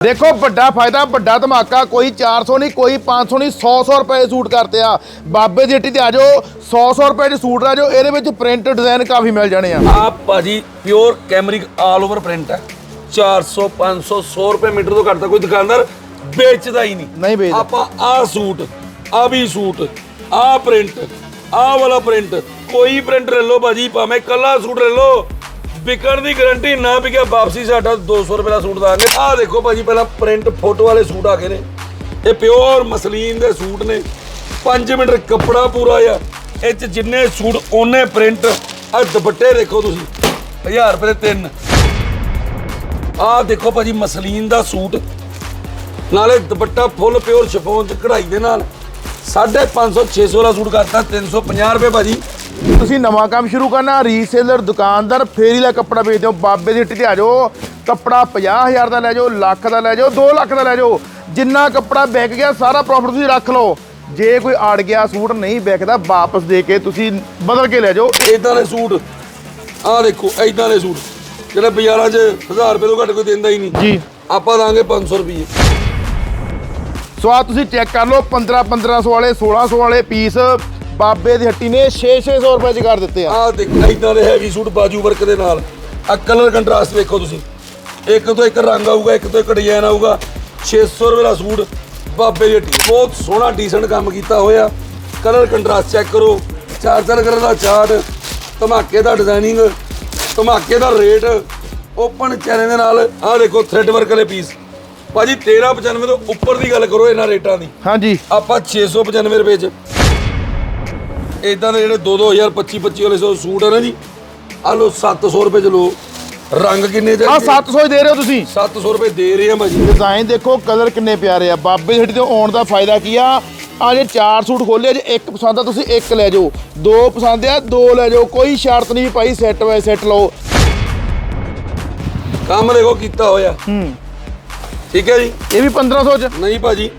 ਦੇਖੋ ਵੱਡਾ ਫਾਇਦਾ ਵੱਡਾ ਧਮਾਕਾ ਕੋਈ 400 ਨਹੀਂ ਕੋਈ 500 ਨਹੀਂ 100 100 ਰੁਪਏ ਸੂਟ ਕਰਤੇ ਆ। ਬਾਬੇ ਦੀ ਹੱਟੀ ਤੇ ਆ ਜਾਓ 100 100 ਰੁਪਏ ਦੇ ਸੂਟ ਆ ਜਾਓ ਇਹਦੇ ਵਿੱਚ ਪ੍ਰਿੰਟ ਡਿਜ਼ਾਈਨ ਕਾਫੀ ਮਿਲ ਜਾਣੇ ਆ। ਆ ਭਾਜੀ pure cambric all over print ਹੈ 400 500 100 ਰੁਪਏ ਮੀਟਰ ਤੋਂ ਘੱਟ ਤਾਂ ਕੋਈ ਦੁਕਾਨਦਾਰ ਵੇਚਦਾ ਹੀ ਨਹੀਂ। ਨਹੀਂ ਵੇਚਦਾ। ਆਪਾਂ ਆ ਸੂਟ ਆ ਵੀ ਸੂਟ ਆ ਪ੍ਰਿੰਟ ਆ ਵਾਲਾ ਪ੍ਰਿੰਟ ਕੋਈ ਪ੍ਰਿੰਟ ਲੈ ਲਓ ਭਾਜੀ ਭਾਵੇਂ ਕੱਲਾ ਸੂਟ ਲੈ ਲਓ। ਵਿਕਣ ਦੀ ਗਾਰੰਟੀ ਨਾ ਵਿਕਿਆ ਵਾਪਸੀ ਸਾਡਾ 200 ਰੁਪਏ ਦਾ ਸੂਟ ਦਾਂਗੇ ਆਹ ਦੇਖੋ ਭਾਜੀ, ਪਹਿਲਾਂ ਪ੍ਰਿੰਟ ਫੋਟੋ ਵਾਲੇ ਸੂਟ ਆ ਗਏ ਨੇ। ਇਹ ਪਿਓਰ ਮਸਲੀਨ ਦੇ ਸੂਟ ਨੇ। 5 ਮੀਟਰ ਕੱਪੜਾ ਪੂਰਾ ਆ। ਇਹ ਚ ਜਿੰਨੇ ਸੂਟ ਉਹਨੇ ਪ੍ਰਿੰਟ ਆ ਦੁਪੱਟੇ ਦੇਖੋ ਤੁਸੀਂ। 1000 ਰੁਪਏ ਦੇ ਤਿੰਨ। ਆਹ ਦੇਖੋ ਭਾਜੀ, ਮਸਲੀਨ ਦਾ ਸੂਟ। ਨਾਲੇ ਦੁਪੱਟਾ ਫੁੱਲ ਪਿਓਰ ਸ਼ਿਫੋਨ ਚ ਕਢਾਈ ਦੇ ਨਾਲ। 550 600 ਦਾ ਸੂਟ ਕਰਤਾ 350 ਰੁਪਏ ਭਾਜੀ। ਤੁਸੀਂ ਨਵਾਂ ਕੰਮ ਸ਼ੁਰੂ ਕਰਨਾ ਰੀਸੇਲਰ ਦੁਕਾਨਦਾਰ ਫੇਰੀ ਦਾ ਕੱਪੜਾ ਵੇਚਦੇ ਹੋ ਬਾਬੇ ਦੀ ਹੱਟੀ ਤੇ ਆ ਜਾਓ ਕੱਪੜਾ 50000 ਦਾ ਲੈ ਜਾਓ ਲੱਖ ਦਾ ਲੈ ਜਾਓ 2 ਲੱਖ ਦਾ ਲੈ ਜਾਓ ਜਿੰਨਾ ਕੱਪੜਾ ਵਿਕ ਗਿਆ ਸਾਰਾ ਪ੍ਰੋਫਿਟ ਤੁਸੀਂ ਰੱਖ ਲਓ। ਜੇ ਕੋਈ ਅੜ ਗਿਆ ਸੂਟ ਨਹੀਂ ਵਿਕਦਾ ਵਾਪਸ ਦੇ ਕੇ ਤੁਸੀਂ ਬਦਲ ਕੇ ਲੈ ਜਾਓ। ਇਦਾਂ ਦੇ ਸੂਟ ਆਹ ਦੇਖੋ ਇਦਾਂ ਦੇ ਸੂਟ ਜਿਹੜੇ ਬਾਜ਼ਾਰਾਂ 'ਚ 1000 ਰੁਪਏ ਤੋਂ ਘੱਟ ਕੋਈ ਦਿੰਦਾ ਹੀ ਨਹੀਂ। ਜੀ। ਆਪਾਂ ਦਾਂਗੇ 500 ਰੁਪਏ ਸੋ ਆ ਤੁਸੀਂ ਚੈੱਕ ਕਰ ਲਓ 15 1500 ਵਾਲੇ 1600 ਵਾਲੇ ਪੀਸ ਬਾਬੇ ਦੀ ਹੱਟੀ ਨੇ 6 600 ਰੁਪਏ ਚ ਕਰ ਦਿੱਤੇ ਆ। ਆਹ ਦੇਖੋ ਇਦਾਂ ਦੇ ਹੈਵੀ ਸੂਟ ਬਾਜੂ ਵਰਕ ਦੇ ਨਾਲ। ਆ ਕਲਰ ਕੰਟਰਾਸਟ ਵੇਖੋ ਤੁਸੀਂ। ਇੱਕ ਤੋਂ ਇੱਕ ਰੰਗ ਆਊਗਾ ਇੱਕ ਤੋਂ ਇੱਕ ਡਿਜ਼ਾਈਨ ਆਊਗਾ। 600 ਰੁਪਏ ਦਾ ਸੂਟ ਬਾਬੇ ਦੀ ਹੱਟੀ ਬਹੁਤ ਸੋਹਣਾ ਡੀਸੈਂਟ ਕੰਮ ਕੀਤਾ ਹੋਇਆ। ਕਲਰ ਕੰਟਰਾਸਟ ਚੈੱਕ ਕਰੋ। ਚਾਰ ਚਾਰ ਕਲਰ ਦਾ ਚਾਰਟ ਧਮਾਕੇ ਦਾ ਡਿਜ਼ਾਈਨਿੰਗ ਧਮਾਕੇ ਦਾ ਰੇਟ ਓਪਨ ਚੈਨੇ ਦੇ ਨਾਲ। ਆਹ ਦੇਖੋ ਥ੍ਰੈਡ ਵਰਕ ਵਾਲੇ ਪੀਸ ਭਾਜੀ 1395 ਤੋਂ ਉੱਪਰ ਦੀ ਗੱਲ ਕਰੋ ਇਹਨਾਂ ਰੇਟਾਂ ਦੀ। ਹਾਂਜੀ। ਆਪਾਂ 695 ਰੁਪਏ ਚ ਇਦਾਂ ਦੇ ਜਿਹੜੇ 2-2000 25-25 ਵਾਲੇ ਸੌ ਸੂਟ ਹੈ ਨਾ ਜੀ ਆ ਲੋ 700 ਰੁਪਏ ਚ ਲੋ ਰੰਗ ਕਿੰਨੇ ਆ? ਚਾਹੀਦੇ 700 ਹੀ ਦੇ ਰਹੇ ਹੋ ਤੁਸੀਂ? 700 ਰੁਪਏ ਦੇ ਰਹੇ ਆ ਭਾਜੀ। ਡਿਜ਼ਾਈਨ ਦੇਖੋ ਕਲਰ ਕਿੰਨੇ ਪਿਆਰੇ ਆ। ਬਾਬੇ ਦੀ ਹੱਟੀ ਤੇ ਆਉਣ ਦਾ ਫਾਇਦਾ ਕੀ ਆ? ਆ ਜੇ ਚਾਰ ਸੂਟ ਖੋਲੇ ਜੇ ਇੱਕ ਪਸੰਦ ਆ ਤੁਸੀਂ ਇੱਕ ਲੈ ਜਾਓ। ਦੋ ਪਸੰਦ ਆ ਦੋ ਲੈ ਜਾਓ। ਕੋਈ ਸ਼ਰਤ ਨਹੀਂ ਭਾਈ ਸੈੱਟ ਵਾਈ ਸੈੱਟ ਲਓ। ਕੰਮ ਦੇਖੋ ਕੀਤਾ ਹੋਇਆ। ਹੂੰ। ਠੀਕ ਹੈ ਜੀ। ਇਹ ਵੀ 1500 ਚ? ਨਹੀਂ ਭਾਜੀ।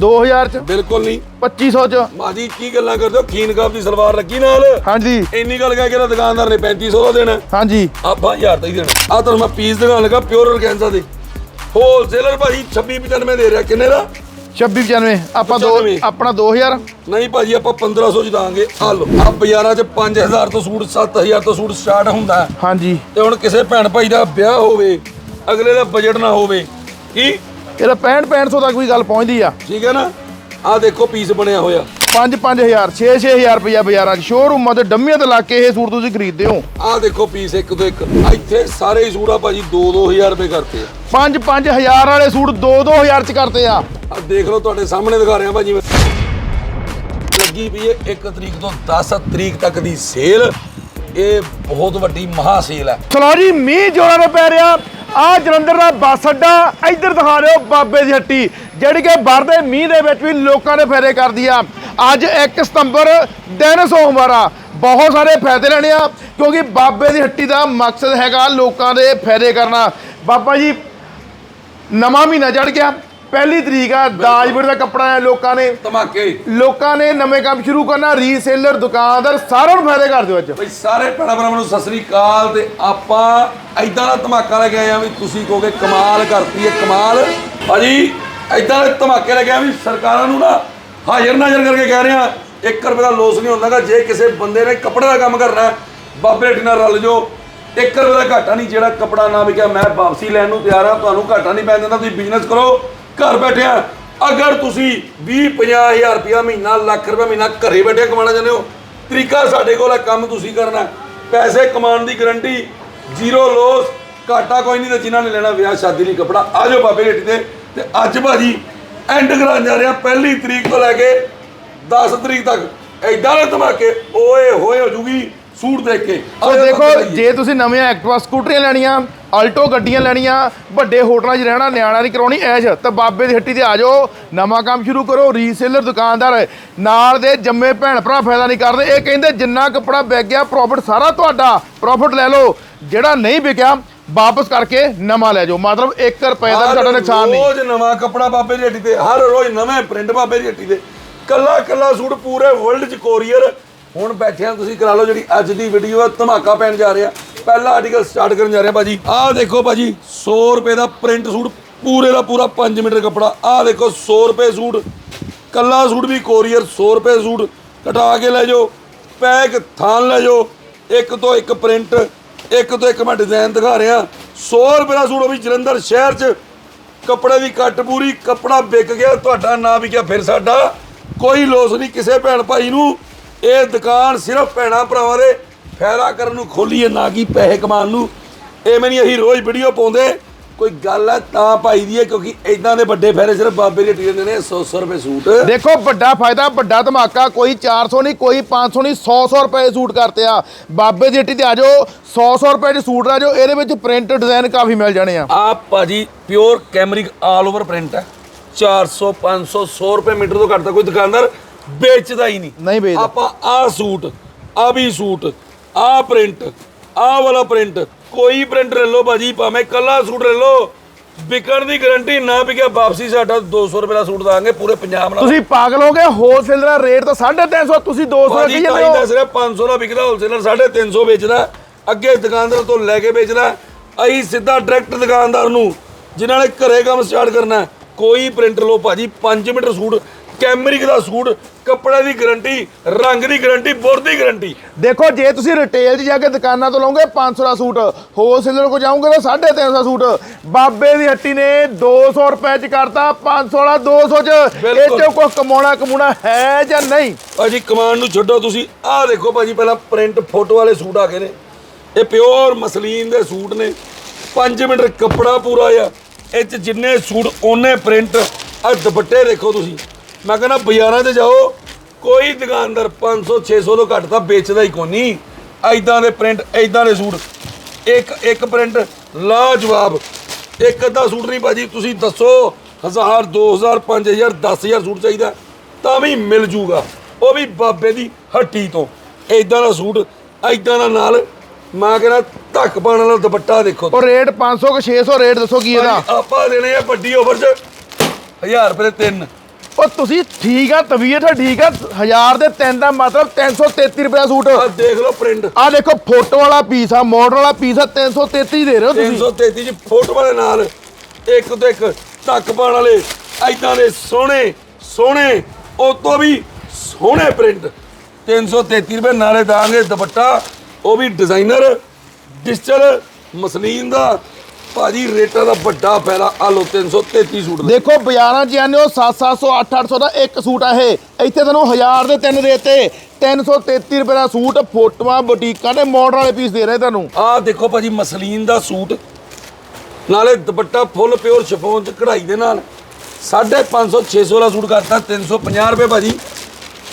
2000 ਚ। ਬਿਲਕੁਲ ਨਹੀਂ। 2500 ਚ। ਭਾਜੀ ਕੀ ਗੱਲਾਂ ਕਰਦੇ ਹੋ? ਖੀਨ ਕਾਪ ਦੀ ਸਲਵਾਰ ਲੱਗੀ ਨਾਲ? ਹਾਂਜੀ। ਇੰਨੀ ਗੱਲ ਕਹਿ ਕੇ ਨਾ ਦੁਕਾਨਦਾਰ ਨੇ 3500 ਦਾ ਦੇਣਾ। ਹਾਂਜੀ। ਆਪਾਂ 1000 ਦਾ ਹੀ ਦੇਣਾ। ਆ ਤੁਹਾਨੂੰ ਮੈਂ ਪੀਸ ਦਿਖਾਉਣ ਲੱਗਾ ਪਿਓਰ ਔਰਗੈਂਜ਼ਾ ਦੇ। ਹੋਲਸੇਲਰ ਭਾਜੀ 2695 ਦੇ ਰਿਹਾ। ਕਿੰਨੇ ਦਾ? 2695 ਆਪਾਂ ਦੋ 95 ਆਪਣਾ 2000 ਨਹੀਂ ਭਾਜੀ ਆਪਾਂ 1500 ਚ ਦਾਂਗੇ। ਆ ਲਓ ਆ ਬਾਜ਼ਾਰਾਂ 'ਚ 5000 ਤੋਂ ਸੂਟ 7000 ਤੋਂ ਸੂਟ ਸਟਾਰਟ ਹੁੰਦਾ। ਹਾਂਜੀ। ਤੇ ਹੁਣ ਕਿਸੇ ਭੈਣ ਭਾਈ ਦਾ ਵਿਆਹ ਹੋਵੇ ਅਗਲੇ ਦਾ ਬਜਟ ਨਾ ਹੋਵੇ ਕੀ? ਇਹਦਾ 65 6500 ਤੱਕ ਵੀ ਗੱਲ ਪਹੁੰਚਦੀ ਆ। ਠੀਕ ਹੈ ਨਾ? ਆ ਦੇਖੋ ਪੀਸ ਬਣਿਆ ਹੋਇਆ। 5 5000 6 6000 ਰੁਪਇਆ ਬਾਜ਼ਾਰਾਂ 'ਚ। ਸ਼ੋਰੂਮਾਂ ਤੇ ਡੰਮੀਆਂ ਤੇ ਲਾ ਕੇ ਇਹ ਸੂਟ ਤੁਸੀਂ ਖਰੀਦਦੇ ਹੋ। ਆ ਦੇਖੋ ਪੀਸ ਇੱਕ ਤੋਂ ਇੱਕ। ਇੱਥੇ ਸਾਰੇ ਹੀ ਸੂਟ ਆ ਭਾਜੀ 2-2000 ਰੁਪਏ ਕਰਤੇ ਆ। 5 5000 ਵਾਲੇ ਸੂਟ 2 2000 ਚ ਕਰਤੇ ਆ। ਆ ਦੇਖ ਲਓ ਤੁਹਾਡੇ ਸਾਹਮਣੇ ਦਿਖਾ ਰਿਹਾ ਭਾਜੀ ਮੈਂ। ਲੱਗੀ ਵੀ ਇਹ 1 ਤਰੀਕ ਤੋਂ 10 ਤਰੀਕ ਤੱਕ ਦੀ ਸੇਲ ਇਹ ਬਹੁਤ ਵੱਡੀ ਮਹਾ ਸੇਲ ਹੈ ਚਲੋ ਜੀ ਮੀਂਹ ਜੋਰਾਂ ਦੇ ਪੈ ਰਿਹਾ। ਆ ਜਲੰਧਰ ਦਾ ਬੱਸ ਅੱਡਾ, ਇੱਧਰ ਦਿਖਾ ਰਹੇ ਹੋ ਬਾਬੇ ਦੀ ਹੱਟੀ, ਜਿਹੜੀ ਕਿ ਵਰਦੇ ਮੀਂਹ ਦੇ ਵਿੱਚ ਵੀ ਲੋਕਾਂ ਦੇ ਫਾਇਦੇ ਕਰਦੀ ਆ। ਅੱਜ 1 ਸਤੰਬਰ ਦਿਨ ਸੋਮਵਾਰ ਆ। ਬਹੁਤ ਸਾਰੇ ਫਾਇਦੇ ਲੈਣੇ ਆ, ਕਿਉਂਕਿ ਬਾਬੇ ਦੀ ਹੱਟੀ ਦਾ ਮਕਸਦ ਹੈਗਾ ਲੋਕਾਂ ਦੇ ਫਾਇਦੇ ਕਰਨਾ। ਬਾਬਾ ਜੀ, ਨਵਾਂ ਮਹੀਨਾ ਚੜ ਗਿਆ। ਪਹਿਲੀ ਤਰੀਕ ਆ ਦਾਜਪੁਰ ਦਾ ਕੱਪੜਾ ਹੈ ਲੋਕਾਂ ਨੇ। ਧਮਾਕੇ। ਲੋਕਾਂ ਨੇ ਨਵੇਂ ਕੰਮ ਸ਼ੁਰੂ ਕਰਨਾ ਰੀਸੇਲਰ ਦੁਕਾਨਦਾਰ ਸਾਰਿਆਂ ਨੂੰ ਫਾਇਦੇ ਕਰ ਦਿਓ ਅੱਜ। ਬਈ ਸਾਰੇ ਭੈਣਾਂ ਭਰਾਵਾਂ ਨੂੰ ਸਤਿ ਸ੍ਰੀ ਅਕਾਲ ਤੇ ਆਪਾਂ ਐਦਾਂ ਦਾ ਧਮਾਕਾ ਲੈ ਕੇ ਆਏ ਆ ਵੀ ਤੁਸੀਂ ਕਹੋਗੇ ਕਮਾਲ ਕਰਤੀ ਹੈ ਕਮਾਲ। ਭਾਜੀ ਐਦਾਂ ਦੇ ਧਮਾਕੇ ਲੈ ਕੇ ਆਏ ਵੀ ਸਰਕਾਰਾਂ ਨੂੰ ਨਾ ਹਾਜ਼ਰ ਨਾਜ਼ਰ ਕਰਕੇ ਕਹਿ ਰਹੇ ਆ 1 ਰੁਪਏ ਦਾ ਲੋਸ ਨਹੀਂ ਹੁੰਦਾਗਾ ਜੇ ਕਿਸੇ ਬੰਦੇ ਨੇ ਕੱਪੜੇ ਦਾ ਕੰਮ ਕਰਨਾ ਬਾਬੇ ਢੀ ਨਾਲ ਰਲ ਜਾਓ। 1 ਰੁਪਏ ਦਾ ਘਾਟਾ ਨਹੀਂ ਜਿਹੜਾ ਕੱਪੜਾ ਨਾ ਵਿਕਿਆ ਮੈਂ ਵਾਪਸੀ ਲੈਣ ਨੂੰ ਤਿਆਰ ਆ ਤੁਹਾਨੂੰ ਘਾਟਾ ਨਹੀਂ ਪੈਣ ਦਿੰਦਾ ਤੁਸੀਂ ਬਿਜ਼ਨਸ ਕਰੋ। ਘਰ ਬੈਠਿਆਂ, ਅਗਰ ਤੁਸੀਂ 20 50000 ਰੁਪਇਆ ਮਹੀਨਾ, ਲੱਖ ਰੁਪਇਆ ਮਹੀਨਾ ਘਰੇ ਬੈਠੇ ਕਮਾਉਣਾ ਚਾਹੁੰਦੇ ਹੋ, ਤਰੀਕਾ ਸਾਡੇ ਕੋਲ ਹੈ ਕੰਮ ਤੁਸੀਂ ਕਰਨਾ। ਪੈਸੇ ਕਮਾਉਣ ਦੀ ਗਰੰਟੀ ਜ਼ੀਰੋ ਲੋਸ ਘਾਟਾ ਕੋਈ ਨਹੀਂ ਤੇ ਜਿਨ੍ਹਾਂ ਨੇ ਲੈਣਾ ਵਿਆਹ, ਸ਼ਾਦੀ ਲਈ ਕਪੜਾ, ਆ ਜਾਓ ਬਾਬੇ ਰੇਟੀ ਤੇ। ਤੇ ਅੱਜ ਭਾਜੀ ਐਂਡ ਕਰਾਉਣ ਜਾ ਰਿਹਾ, ਪਹਿਲੀ ਤਰੀਕ ਤੋਂ ਲੈ ਕੇ 10 ਤਰੀਕ ਤੱਕ। ਐਦਾਂ ਦੇ ਧਮਾਕੇ, ਓਏ ਹੋਏ ਹੋ ਜੂਗੀ ਸੂਟ ਦੇਖ ਕੇ। ਆਜੋ ਦੇਖੋ ਜੀ। ਤੁਸੀਂ ਨਵੀਆਂ ਐਕਟਿਵਾ ਸਕੂਟਰੀਆਂ ਲੈਣੀਆਂ ਆਲਟੋ ਗੱਡੀਆਂ ਲੈਣੀਆਂ ਵੱਡੇ ਹੋਟਲਾਂ 'ਚ ਰਹਿਣਾ ਨਿਆਣਾ ਦੀ ਕਰਾਉਣੀ ਐਸ਼ ਤਾਂ ਬਾਬੇ ਦੀ ਹੱਟੀ ਤੇ ਆ ਜਾਓ। ਨਵਾਂ ਕੰਮ ਸ਼ੁਰੂ ਕਰੋ ਰੀਸੇਲਰ ਦੁਕਾਨਦਾਰ। ਨਾਲ ਦੇ ਜੰਮੇ ਭੈਣ ਭਰਾ ਫਾਇਦਾ ਨਹੀਂ ਕਰਦੇ। ਇਹ ਕਹਿੰਦੇ ਜਿੰਨਾ ਕੱਪੜਾ ਵਿਕ ਗਿਆ ਪ੍ਰੋਫਿਟ ਸਾਰਾ ਤੁਹਾਡਾ। ਪ੍ਰੋਫਿਟ ਲੈ ਲਓ। ਜਿਹੜਾ ਨਹੀਂ ਵਿਕਿਆ ਵਾਪਸ ਕਰਕੇ ਨਵਾਂ ਲੈ ਜਾਓ। ਮਤਲਬ 1 ਰੁਪਏ ਦਾ ਤੁਹਾਡਾ ਨੁਕਸਾਨ ਨਹੀਂ। ਰੋਜ਼ ਨਵਾਂ ਕੱਪੜਾ ਬਾਬੇ ਦੀ ਹੱਟੀ ਤੇ ਹਰ ਰੋਜ਼ ਨਵੇਂ ਪ੍ਰਿੰਟ ਬਾਬੇ ਦੀ ਹੱਟੀ ਤੇ। ਕੱਲਾ ਕੱਲਾ ਸੂਟ ਪੂਰੇ ਵਰਲਡ 'ਚ ਕੋਰੀਅਰ ਹੁਣ ਬੈਠਿਆਂ ਤੁਸੀਂ, ਕਰਾ ਲਓ ਜਿਹੜੀ ਅੱਜ ਦੀ ਵੀਡੀਓ ਹੈ ਧਮਾਕਾ ਪੈਣ ਜਾ ਰਿਹਾ। ਪਹਿਲਾ ਆਰਟੀਕਲ ਸਟਾਰਟ ਕਰਨ ਜਾ ਰਿਹਾ ਭਾਜੀ। ਆਹ ਦੇਖੋ ਭਾਜੀ 100 ਰੁਪਏ ਦਾ ਪ੍ਰਿੰਟ ਸੂਟ, ਪੂਰੇ ਦਾ ਪੂਰਾ 5 ਮੀਟਰ ਕੱਪੜਾ। ਆਹ ਦੇਖੋ 100 ਰੁਪਏ ਸੂਟ, ਕੱਲਾ ਸੂਟ ਵੀ ਕੋਰੀਅਰ 100 ਰੁਪਏ ਸੂਟ। ਕਟਾ ਕੇ ਲੈ ਜਾਓ, ਪੈਕ ਥਾਨ ਲੈ ਜਾਓ। ਇੱਕ ਤੋਂ ਇੱਕ ਪ੍ਰਿੰਟ ਇੱਕ ਤੋਂ ਇੱਕ ਮੈਂ ਡਿਜ਼ਾਈਨ ਦਿਖਾ ਰਿਹਾ। 100 ਰੁਪਏ ਦਾ ਸੂਟ ਉਹ ਵੀ ਜਲੰਧਰ ਸ਼ਹਿਰ 'ਚ। ਕੱਪੜੇ ਦੀ ਕੱਟ ਪੂਰੀ, ਕੱਪੜਾ ਵਿਕ ਗਿਆ, ਤੁਹਾਡਾ ਨਾ ਵਿਕਿਆ ਫਿਰ ਸਾਡਾ। ਕੋਈ ਲੋਸ ਨਹੀਂ ਕਿਸੇ ਭੈਣ ਭਾਈ ਨੂੰ। ਇਹ ਦੁਕਾਨ ਸਿਰਫ ਭੈਣਾਂ ਭਰਾਵਾਂ ਦੇ ਫਾਇਦਾ ਕਰਨ ਨੂੰ ਖੋਲੀ ਹੈ ਨਾ ਕਿ ਪੈਸੇ ਕਮਾਉਣ ਨੂੰ। ਇਹ ਮੈਨੀ ਅਸੀਂ ਰੋਜ਼ ਵੀਡੀਓ ਪਾਉਂਦੇ। ਕੋਈ ਗੱਲ ਹੈ ਤਾਂ ਪਾਈ ਦੀ ਹੈ ਕਿਉਂਕਿ ਇਦਾਂ ਦੇ ਵੱਡੇ ਫਾਇਦੇ ਸਿਰਫ ਬਾਬੇ ਦੇ ਟੀ ਦਿੰਦੇ ਨੇ 100 100 ਰੁਪਏ ਸੂਟ। ਦੇਖੋ ਵੱਡਾ ਫਾਇਦਾ ਵੱਡਾ ਧਮਾਕਾ ਕੋਈ 400 ਨਹੀਂ ਕੋਈ 500 ਨਹੀਂ 100 100 ਰੁਪਏ ਦੇ ਸੂਟ ਕਰਤੇ ਆ। ਬਾਬੇ ਦੀ ਹੱਟੀ ਤੇ ਆ ਜਾਓ 100 100 ਰੁਪਏ ਦੇ ਸੂਟ ਆ ਜਾਓ ਇਹਦੇ ਵਿੱਚ ਪ੍ਰਿੰਟ ਡਿਜ਼ਾਈਨ ਕਾਫੀ ਮਿਲ ਜਾਣੇ ਆ। ਆ ਭਾਜੀ pure cambric all over print ਹੈ। 400 500 100 ਰੁਪਏ ਮੀਟਰ ਤੋਂ ਘੱਟ ਤਾਂ ਕੋਈ ਦੁਕਾਨਦਾਰ ਵੇਚਦਾ ਹੀ ਨਹੀਂ। ਨਹੀਂ ਵੇਚਦਾ। ਆਪਾਂ ਆ ਸੂਟ ਆ ਵੀ ਸੂਟ ਆ ਪ੍ਰਿੰਟ ਆ ਵਾਲਾ ਪ੍ਰਿੰਟ ਕੋਈ ਪ੍ਰਿੰਟ ਲੈ ਲਓ ਭਾਜੀ ਭਾਵੇਂ ਕੱਲਾ ਸੂਟ ਲੈ ਲਓ। ਵਿਕਣ ਦੀ ਗਾਰੰਟੀ ਨਾ ਵਿਕਿਆ ਵਾਪਸੀ ਸਾਡਾ 200 ਰੁਪਏ ਦਾ ਸੂਟ ਦਾਂਗੇ ਪੂਰੇ ਪੰਜਾਬ ਨਾਲ। ਤੁਸੀਂ ਪਾਗਲ ਹੋ ਗਏ ਹੋਲਸੇਲ ਦਾ ਰੇਟ ਤਾਂ 350 ਤੁਸੀਂ 200 ਭਾਜੀ ਕਹੀ ਜਾਂਦੇ ਹੋ ਸਿਰਫ 500 ਦਾ ਵਿਕਦਾ ਹੋਲਸੇਲਰ 350 ਵੇਚਦਾ ਅੱਗੇ ਦੁਕਾਨਦਾਰ ਤੋਂ ਲੈ ਕੇ ਵੇਚਦਾ ਅਸੀਂ ਸਿੱਧਾ ਡਾਇਰੈਕਟ ਦੁਕਾਨਦਾਰ ਨੂੰ ਜਿਨ੍ਹਾਂ ਨੇ ਘਰੇ ਕੰਮ ਸਟਾਰਟ ਕਰਨਾ ਕੋਈ ਪ੍ਰਿੰਟ ਲਓ ਭਾਜੀ 5 ਮੀਟਰ ਸੂਟ ਕੈਮਰਿਕ ਦਾ ਸੂਟ ਕੱਪੜੇ ਦੀ ਗਾਰੰਟੀ ਰੰਗ ਦੀ ਗਾਰੰਟੀ ਬੁਰ ਦੀ ਗਾਰੰਟੀ। ਦੇਖੋ ਜੇ ਤੁਸੀਂ ਰਿਟੇਲ 'ਚ ਜਾ ਕੇ ਦੁਕਾਨਾਂ ਤੋਂ ਲਓਗੇ 500 ਦਾ ਸੂਟ ਹੋਲਸੇਲਰ ਕੋ ਜਾਓਗੇ ਤਾਂ 350 ਦਾ ਸੂਟ। ਬਾਬੇ ਦੀ ਹੱਟੀ ਨੇ 200 ਰੁਪਏ 'ਚ ਕਰਤਾ 500 ਵਾਲਾ 200 'ਚ। ਇਹ। 'ਚੋਂ ਕੋਈ ਕਮਾਉਣਾ ਕਮਾਉਣਾ ਹੈ ਜਾਂ ਨਹੀਂ? ਭਾਜੀ ਕਮਾਂਡ ਨੂੰ ਛੱਡੋ ਤੁਸੀਂ। ਆਹ ਦੇਖੋ ਭਾਜੀ ਪਹਿਲਾਂ ਪ੍ਰਿੰਟ ਫੋਟੋ ਵਾਲੇ ਸੂਟ ਆ ਗਏ ਨੇ। ਇਹ ਪਿਓਰ ਮਸਲੀਨ ਦੇ ਸੂਟ ਨੇ। 5 ਮੀਟਰ ਕੱਪੜਾ ਪੂਰਾ ਆ। ਇਹ ਚ ਜਿੰਨੇ ਸੂਟ ਉਹਨੇ ਪ੍ਰਿੰਟ ਆ ਦੁਪੱਟੇ ਦੇਖੋ ਤੁਸੀਂ। ਮੈਂ ਕਹਿੰਦਾ ਬਾਜ਼ਾਰਾਂ 'ਚ ਜਾਓ ਕੋਈ ਦੁਕਾਨਦਾਰ 500 600 ਤੋਂ ਘੱਟ ਤਾਂ ਵੇਚਦਾ ਹੀ ਕੋਈ ਨਹੀਂ। ਐਦਾਂ ਦੇ ਪ੍ਰਿੰਟ ਐਦਾਂ ਦੇ ਸੂਟ। ਇੱਕ ਇੱਕ ਪ੍ਰਿੰਟ ਲਾਜਵਾਬ। ਇੱਕ ਅੱਧਾ ਸੂਟ ਨਹੀਂ ਭਾਜੀ ਤੁਸੀਂ ਦੱਸੋ 1000 2000 5000 10000 ਸੂਟ ਚਾਹੀਦਾ ਤਾਂ ਵੀ ਮਿਲ ਜੂਗਾ। ਉਹ ਵੀ ਬਾਬੇ ਦੀ ਹੱਟੀ ਤੋਂ। ਐਦਾਂ ਦਾ ਸੂਟ ਐਦਾਂ ਦਾ ਨਾਲ ਮੈਂ ਕਹਿੰਦਾ ਧੱਕ ਪਾਣ ਵਾਲਾ ਦੁਪੱਟਾ ਦੇਖੋ। ਉਹ ਰੇਟ 500 ਕਿ 600 ਰੇਟ ਦੱਸੋ ਕੀ ਇਹਦਾ? ਆਪਾਂ ਦੇਣੇ ਆ ਵੱਡੀ ਓਵਰ 'ਚ 1000 ਰੁਪਏ ਦੇ ਤਿੰਨ। ਉਹ ਤੁਸੀਂ ਠੀਕ ਆ ਤਬੀਅਤ ਠੀਕ ਆ 1000 ਦੇ ਤਿੰਨ ਦਾ ਮਤਲਬ 333 ਰੁਪਏ ਦਾ ਸੂਟ। ਆ ਦੇਖ ਲਓ ਪ੍ਰਿੰਟ ਆ ਦੇਖੋ ਫੋਟੋ ਵਾਲਾ ਪੀਸ ਆ ਮਾਡਲ ਵਾਲਾ ਪੀਸ ਆ 333 ਦੇ ਰਹੇ ਹੋ ਤੁਸੀਂ। 333 ਚ ਫੋਟੋ ਵਾਲੇ ਨਾਲ ਇੱਕ ਤੋਂ ਇੱਕ ਧੱਕ ਪਾਣ ਵਾਲੇ ਐਦਾਂ ਦੇ ਸੋਹਣੇ ਸੋਹਣੇ ਉਹ ਤੋਂ ਵੀ ਸੋਹਣੇ ਪ੍ਰਿੰਟ 333 ਰੁਪਏ ਨਾਲੇ ਦਾਂਗੇ ਦੁਪੱਟਾ ਉਹ ਵੀ ਡਿਜ਼ਾਈਨਰ ਡਿਜੀਟਲ ਮਸਲੀਨ ਦਾ ਭਾਜੀ ਰੇਟਾਂ ਦਾ ਵੱਡਾ ਫਾਇਦਾ। ਆ ਲੋ 333 ਸੂਟ ਦਾ। ਦੇਖੋ ਬਾਜ਼ਾਰਾਂ 'ਚ ਜਾਂਦੇ ਹੋ 7-700 8-800 ਦਾ ਇੱਕ ਸੂਟ ਆ ਇਹ। ਇੱਥੇ ਤੁਹਾਨੂੰ 1000 ਦੇ ਤਿੰਨ ਦੇਤੇ 333 ਰੁਪਏ ਦਾ ਸੂਟ ਫੋਟੋਆਂ ਬੁਟੀਕਾਂ ਦੇ ਮਾਡਲ ਵਾਲੇ ਪੀਸ ਦੇ ਰਹੇ ਤੁਹਾਨੂੰ। ਆਹ ਦੇਖੋ ਭਾਜੀ ਮਸਲੀਨ ਦਾ ਸੂਟ। ਨਾਲੇ ਦੁਪੱਟਾ ਫੁੱਲ ਪਿਓਰ ਸ਼ਿਫੋਨ ਚ ਕਢਾਈ ਦੇ ਨਾਲ। 550 600 ਦਾ ਸੂਟ ਕਰਤਾ 350 ਰੁਪਏ ਭਾਜੀ।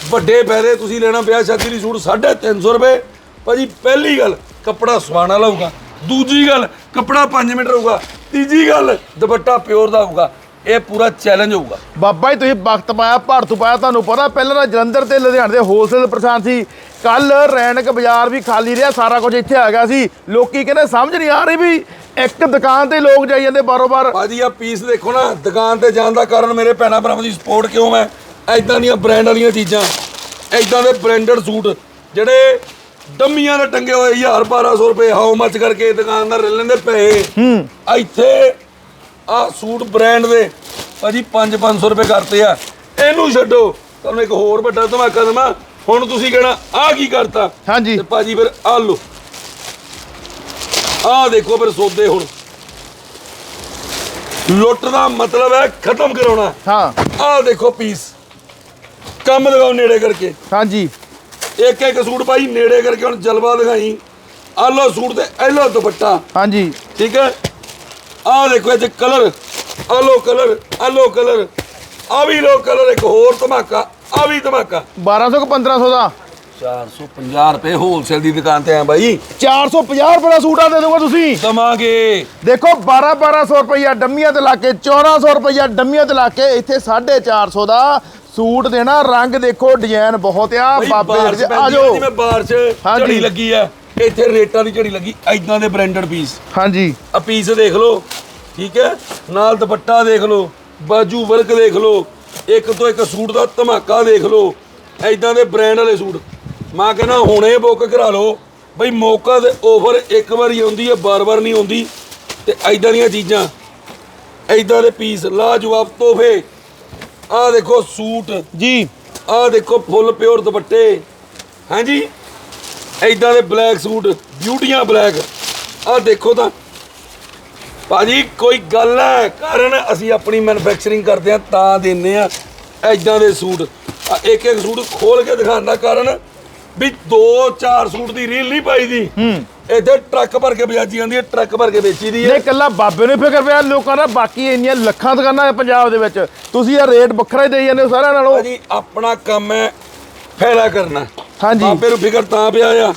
ਵੱਡੇ ਪੈਰੇ ਤੁਸੀਂ ਲੈਣਾ ਵਿਆਹ ਸ਼ਾਦੀ ਲਈ ਸੂਟ 350 ਰੁਪਏ। ਭਾਜੀ ਪਹਿਲੀ ਗੱਲ ਕੱਪੜਾ ਸੁਹਾਣਾ ਲਾਊਗਾ। ਦੂਜੀ ਗੱਲ ਕੱਪੜਾ 5 ਮੀਟਰ ਹੋਊਗਾ ਤੀਜੀ ਗੱਲ ਦੁਪੱਟਾ ਪਿਓਰ ਦਾ ਹੋਊਗਾ। ਇਹ ਪੂਰਾ ਚੈਲੰਜ ਹੋਊਗਾ। ਬਾਬਾ ਜੀ ਤੁਸੀਂ ਵਕਤ ਪਾਇਆ ਭਾਰਤੂ ਪਾਇਆ ਤੁਹਾਨੂੰ ਪਤਾ ਪਹਿਲਾਂ ਤਾਂ ਜਲੰਧਰ ਤੇ ਲੁਧਿਆਣੇ ਦੇ ਹੋਲਸੇਲ ਪ੍ਰਸ਼ਾਸਨ ਸੀ। ਕੱਲ ਰੈਣਕ ਬਾਜ਼ਾਰ ਵੀ ਖਾਲੀ ਰਿਹਾ ਸਾਰਾ ਕੁਝ ਇੱਥੇ ਆ ਗਿਆ ਸੀ। ਲੋਕੀ ਕਹਿੰਦੇ ਸਮਝ ਨਹੀਂ ਆ ਰਹੀ ਵੀ ਇੱਕ ਦੁਕਾਨ ਤੇ ਲੋਕ ਜਾਈ ਜਾਂਦੇ ਬਾਰੋ-ਬਾਰ। ਭਾਜੀ ਆ ਪੀਸ ਦੇਖੋ ਨਾ ਦੁਕਾਨ ਤੇ ਜਾਣ ਦਾ ਕਾਰਨ ਮੇਰੇ ਭੈਣਾਂ ਭਰਾਵਾਂ ਦੀ ਸਪੋਰਟ ਕਿਉਂ ਹੈ ਐਦਾਂ ਦੀਆਂ ਬ੍ਰਾਂਡ ਵਾਲੀਆਂ ਚੀਜ਼ਾਂ ਐਦਾਂ ਦੇ ਬ੍ਰਾਂਡਡ ਸੂਟ ਜਿਹੜੇ ਡੰਮੀਆਂ ਦੇ ਟੰਗੇ ਹੋਏ 1000 1200 ਰੁਪਏ ਹਾਉ ਮੱਚ ਕਰਕੇ ਦੁਕਾਨਦਾਰ ਲੈ ਲੈਂਦੇ ਪੈਸੇ ਹੂੰ। ਇੱਥੇ ਆ ਸੂਟ ਬ੍ਰਾਂਡ ਦੇ ਭਾਜੀ 5 500 ਰੁਪਏ ਕਰਤੇ ਆ। ਇਹਨੂੰ ਛੱਡੋ। ਤੁਹਾਨੂੰ ਇੱਕ ਹੋਰ ਵੱਡਾ ਧਮਾਕਾ ਦਵਾਂ। ਹੁਣ ਤੁਸੀਂ ਕਹਿਣਾ ਆ ਕੀ ਕਰਤਾ? ਹਾਂਜੀ। ਤੇ ਭਾਜੀ ਫਿਰ ਆ ਲੋ ਆ ਦੇਖੋ ਫਿਰ ਸੌਦੇ ਹੁਣ। ਲੁੱਟ ਦਾ ਮਤਲਬ ਹੈ ਖਤਮ ਕਰਾਉਣਾ। ਹਾਂ। ਆ ਦੇਖੋ ਪੀਸ ਕੰਮ ਦਿਖਾਓ ਨੇੜੇ ਕਰਕੇ। ਹਾਂਜੀ। ਇੱਕ ਇੱਕ ਸੂਟ ਭਾਈ ਨੇੜੇ ਕਰਕੇ ਹੁਣ ਜਲਵਾ ਦਿਖਾਈ ਆ ਲੋ ਸੂਟ ਤੇ ਇਹ ਲੋ ਦੁਪੱਟਾ। ਹਾਂਜੀ। ਠੀਕ ਹੈ? ਆ ਦੇਖੋ ਇਹ ਕਲਰ। ਆ ਲੋ ਕਲਰ ਆ ਲੋ ਕਲਰ। ਆ ਵੀ ਲੋ ਕਲਰ ਇੱਕ ਹੋਰ ਧਮਾਕਾ ਆ ਵੀ ਧਮਾਕਾ। 1200 ਕਿ 1500 ਦਾ? 450 ਰੁਪਏ ਹੋਲਸੇਲ ਦੀ ਦੁਕਾਨ ਤੇ ਆ ਬਾਈ। 450 ਰੁਪਏ ਦਾ ਸੂਟ ਆ ਦੇ ਦੋਗੇ ਤੁਸੀਂ। ਦਵਾਂਗੇ। ਦੇਖੋ 12 1200 ਰੁਪਈਆ ਡੰਮੀਆਂ ਤੇ ਲਾ ਕੇ 1400 ਰੁਪਈਆ ਡੰਮੀਆਂ ਤੇ ਲਾ ਕੇ ਇੱਥੇ 450 ਦਾ ਸੂਟ ਦੇਣਾ ਰੰਗ ਦੇਖੋ ਡਿਜ਼ਾਈਨ ਬਹੁਤ ਆ ਬਾਬੇ ਬਾਰਿਸ਼ ਦੇ ਆ ਪੈਂਦੀ ਆ, ਜਾਓ ਜਿਵੇਂ ਬਾਰਿਸ਼। ਝੜੀ ਲੱਗੀ ਆ ਇੱਥੇ ਰੇਟਾਂ ਦੀ ਝੜੀ ਲੱਗੀ ਐਦਾਂ ਦੇ ਬ੍ਰਾਂਡਡ ਪੀਸ ਹਾਂਜੀ। ਆ ਪੀਸ ਦੇਖ ਲਓ ਠੀਕ ਹੈ? ਨਾਲ ਦੁਪੱਟਾ ਦੇਖ ਲਓ ਬਾਜੂ ਵਰਕ ਦੇਖ ਲਓ ਇੱਕ ਤੋਂ ਇੱਕ ਸੂਟ ਦਾ ਧਮਾਕਾ ਦੇਖ ਲਓ ਐਦਾਂ ਦੇ ਬ੍ਰਾਂਡ ਵਾਲੇ ਸੂਟ। ਮੈਂ ਕਹਿੰਦਾ ਹੁਣੇ ਬੁੱਕ ਕਰਾ ਲਓ ਬਈ ਮੌਕਾ ਤੇ ਆਫਰ ਇੱਕ ਵਾਰੀ ਆਉਂਦੀ ਹੈ ਬਾਰ-ਬਾਰ ਨਹੀਂ ਆਉਂਦੀ ਤੇ ਐਦਾਂ ਦੀਆਂ ਚੀਜ਼ਾਂ। ਐਦਾਂ ਦੇ ਪੀਸ ਲਾਜਵਾਬ ਤੋਹਫੇ। ਆ ਦੇਖੋ ਸੂਟ। ਜੀ। ਆ ਦੇਖੋ ਫੁੱਲ ਪਿਓਰ ਦੁਪੱਟੇ। ਹਾਂਜੀ? ਐਦਾਂ ਦੇ ਬਲੈਕ ਸੂਟ ਬਿਊਟੀਆਂ ਬਲੈਕ। ਆ ਦੇਖੋ ਤਾਂ। ਭਾਜੀ ਕੋਈ ਗੱਲ ਹੈ ਕਾਰਨ ਅਸੀਂ ਆਪਣੀ ਮੈਨੂਫੈਕਚਰਿੰਗ ਕਰਦੇ ਆ ਤਾਂ ਦਿੰਨੇ ਆ ਐਦਾਂ ਦੇ ਸੂਟ। ਇੱਕ ਇੱਕ ਸੂਟ ਖੋਲ ਕੇ ਦਿਖਾਉਣ ਦਾ ਕਾਰਨ ਵੀ ਦੋ ਚਾਰ ਸੂਟ ਦੀ ਰੀਲ ਨਹੀਂ ਪਾਈ ਦੀ। ਹੂੰ। ਇੱਥੇ ਟਰੱਕ ਭਰ ਕੇ ਵੇਚੀ ਜਾਂਦੀ ਹੈ ਟਰੱਕ ਭਰ ਕੇ ਵੇਚੀ ਦੀ ਹੈ। ਇਹ ਕੱਲਾ ਬਾਬੇ ਨੂੰ ਫਿਕਰ ਪਿਆ ਲੋਕਾਂ ਦਾ ਬਾਕੀ ਇੰਨੀਆਂ ਲੱਖਾਂ ਦੁਕਾਨਾਂ ਹੈ ਪੰਜਾਬ ਦੇ ਵਿੱਚ। ਤੁਸੀਂ ਇਹ ਰੇਟ ਵੱਖਰਾ ਹੀ ਦੇਈ ਜਾਂਦੇ ਹੋ ਸਾਰਿਆਂ ਨਾਲੋਂ। ਭਾਜੀ ਆਪਣਾ ਕੰਮ ਹੈ ਫੈਲਾ ਕਰਨਾ। ਹਾਂਜੀ। ਬਾਬੇ ਨੂੰ ਫਿਕਰ ਤਾਂ ਪਿਆ ਆ।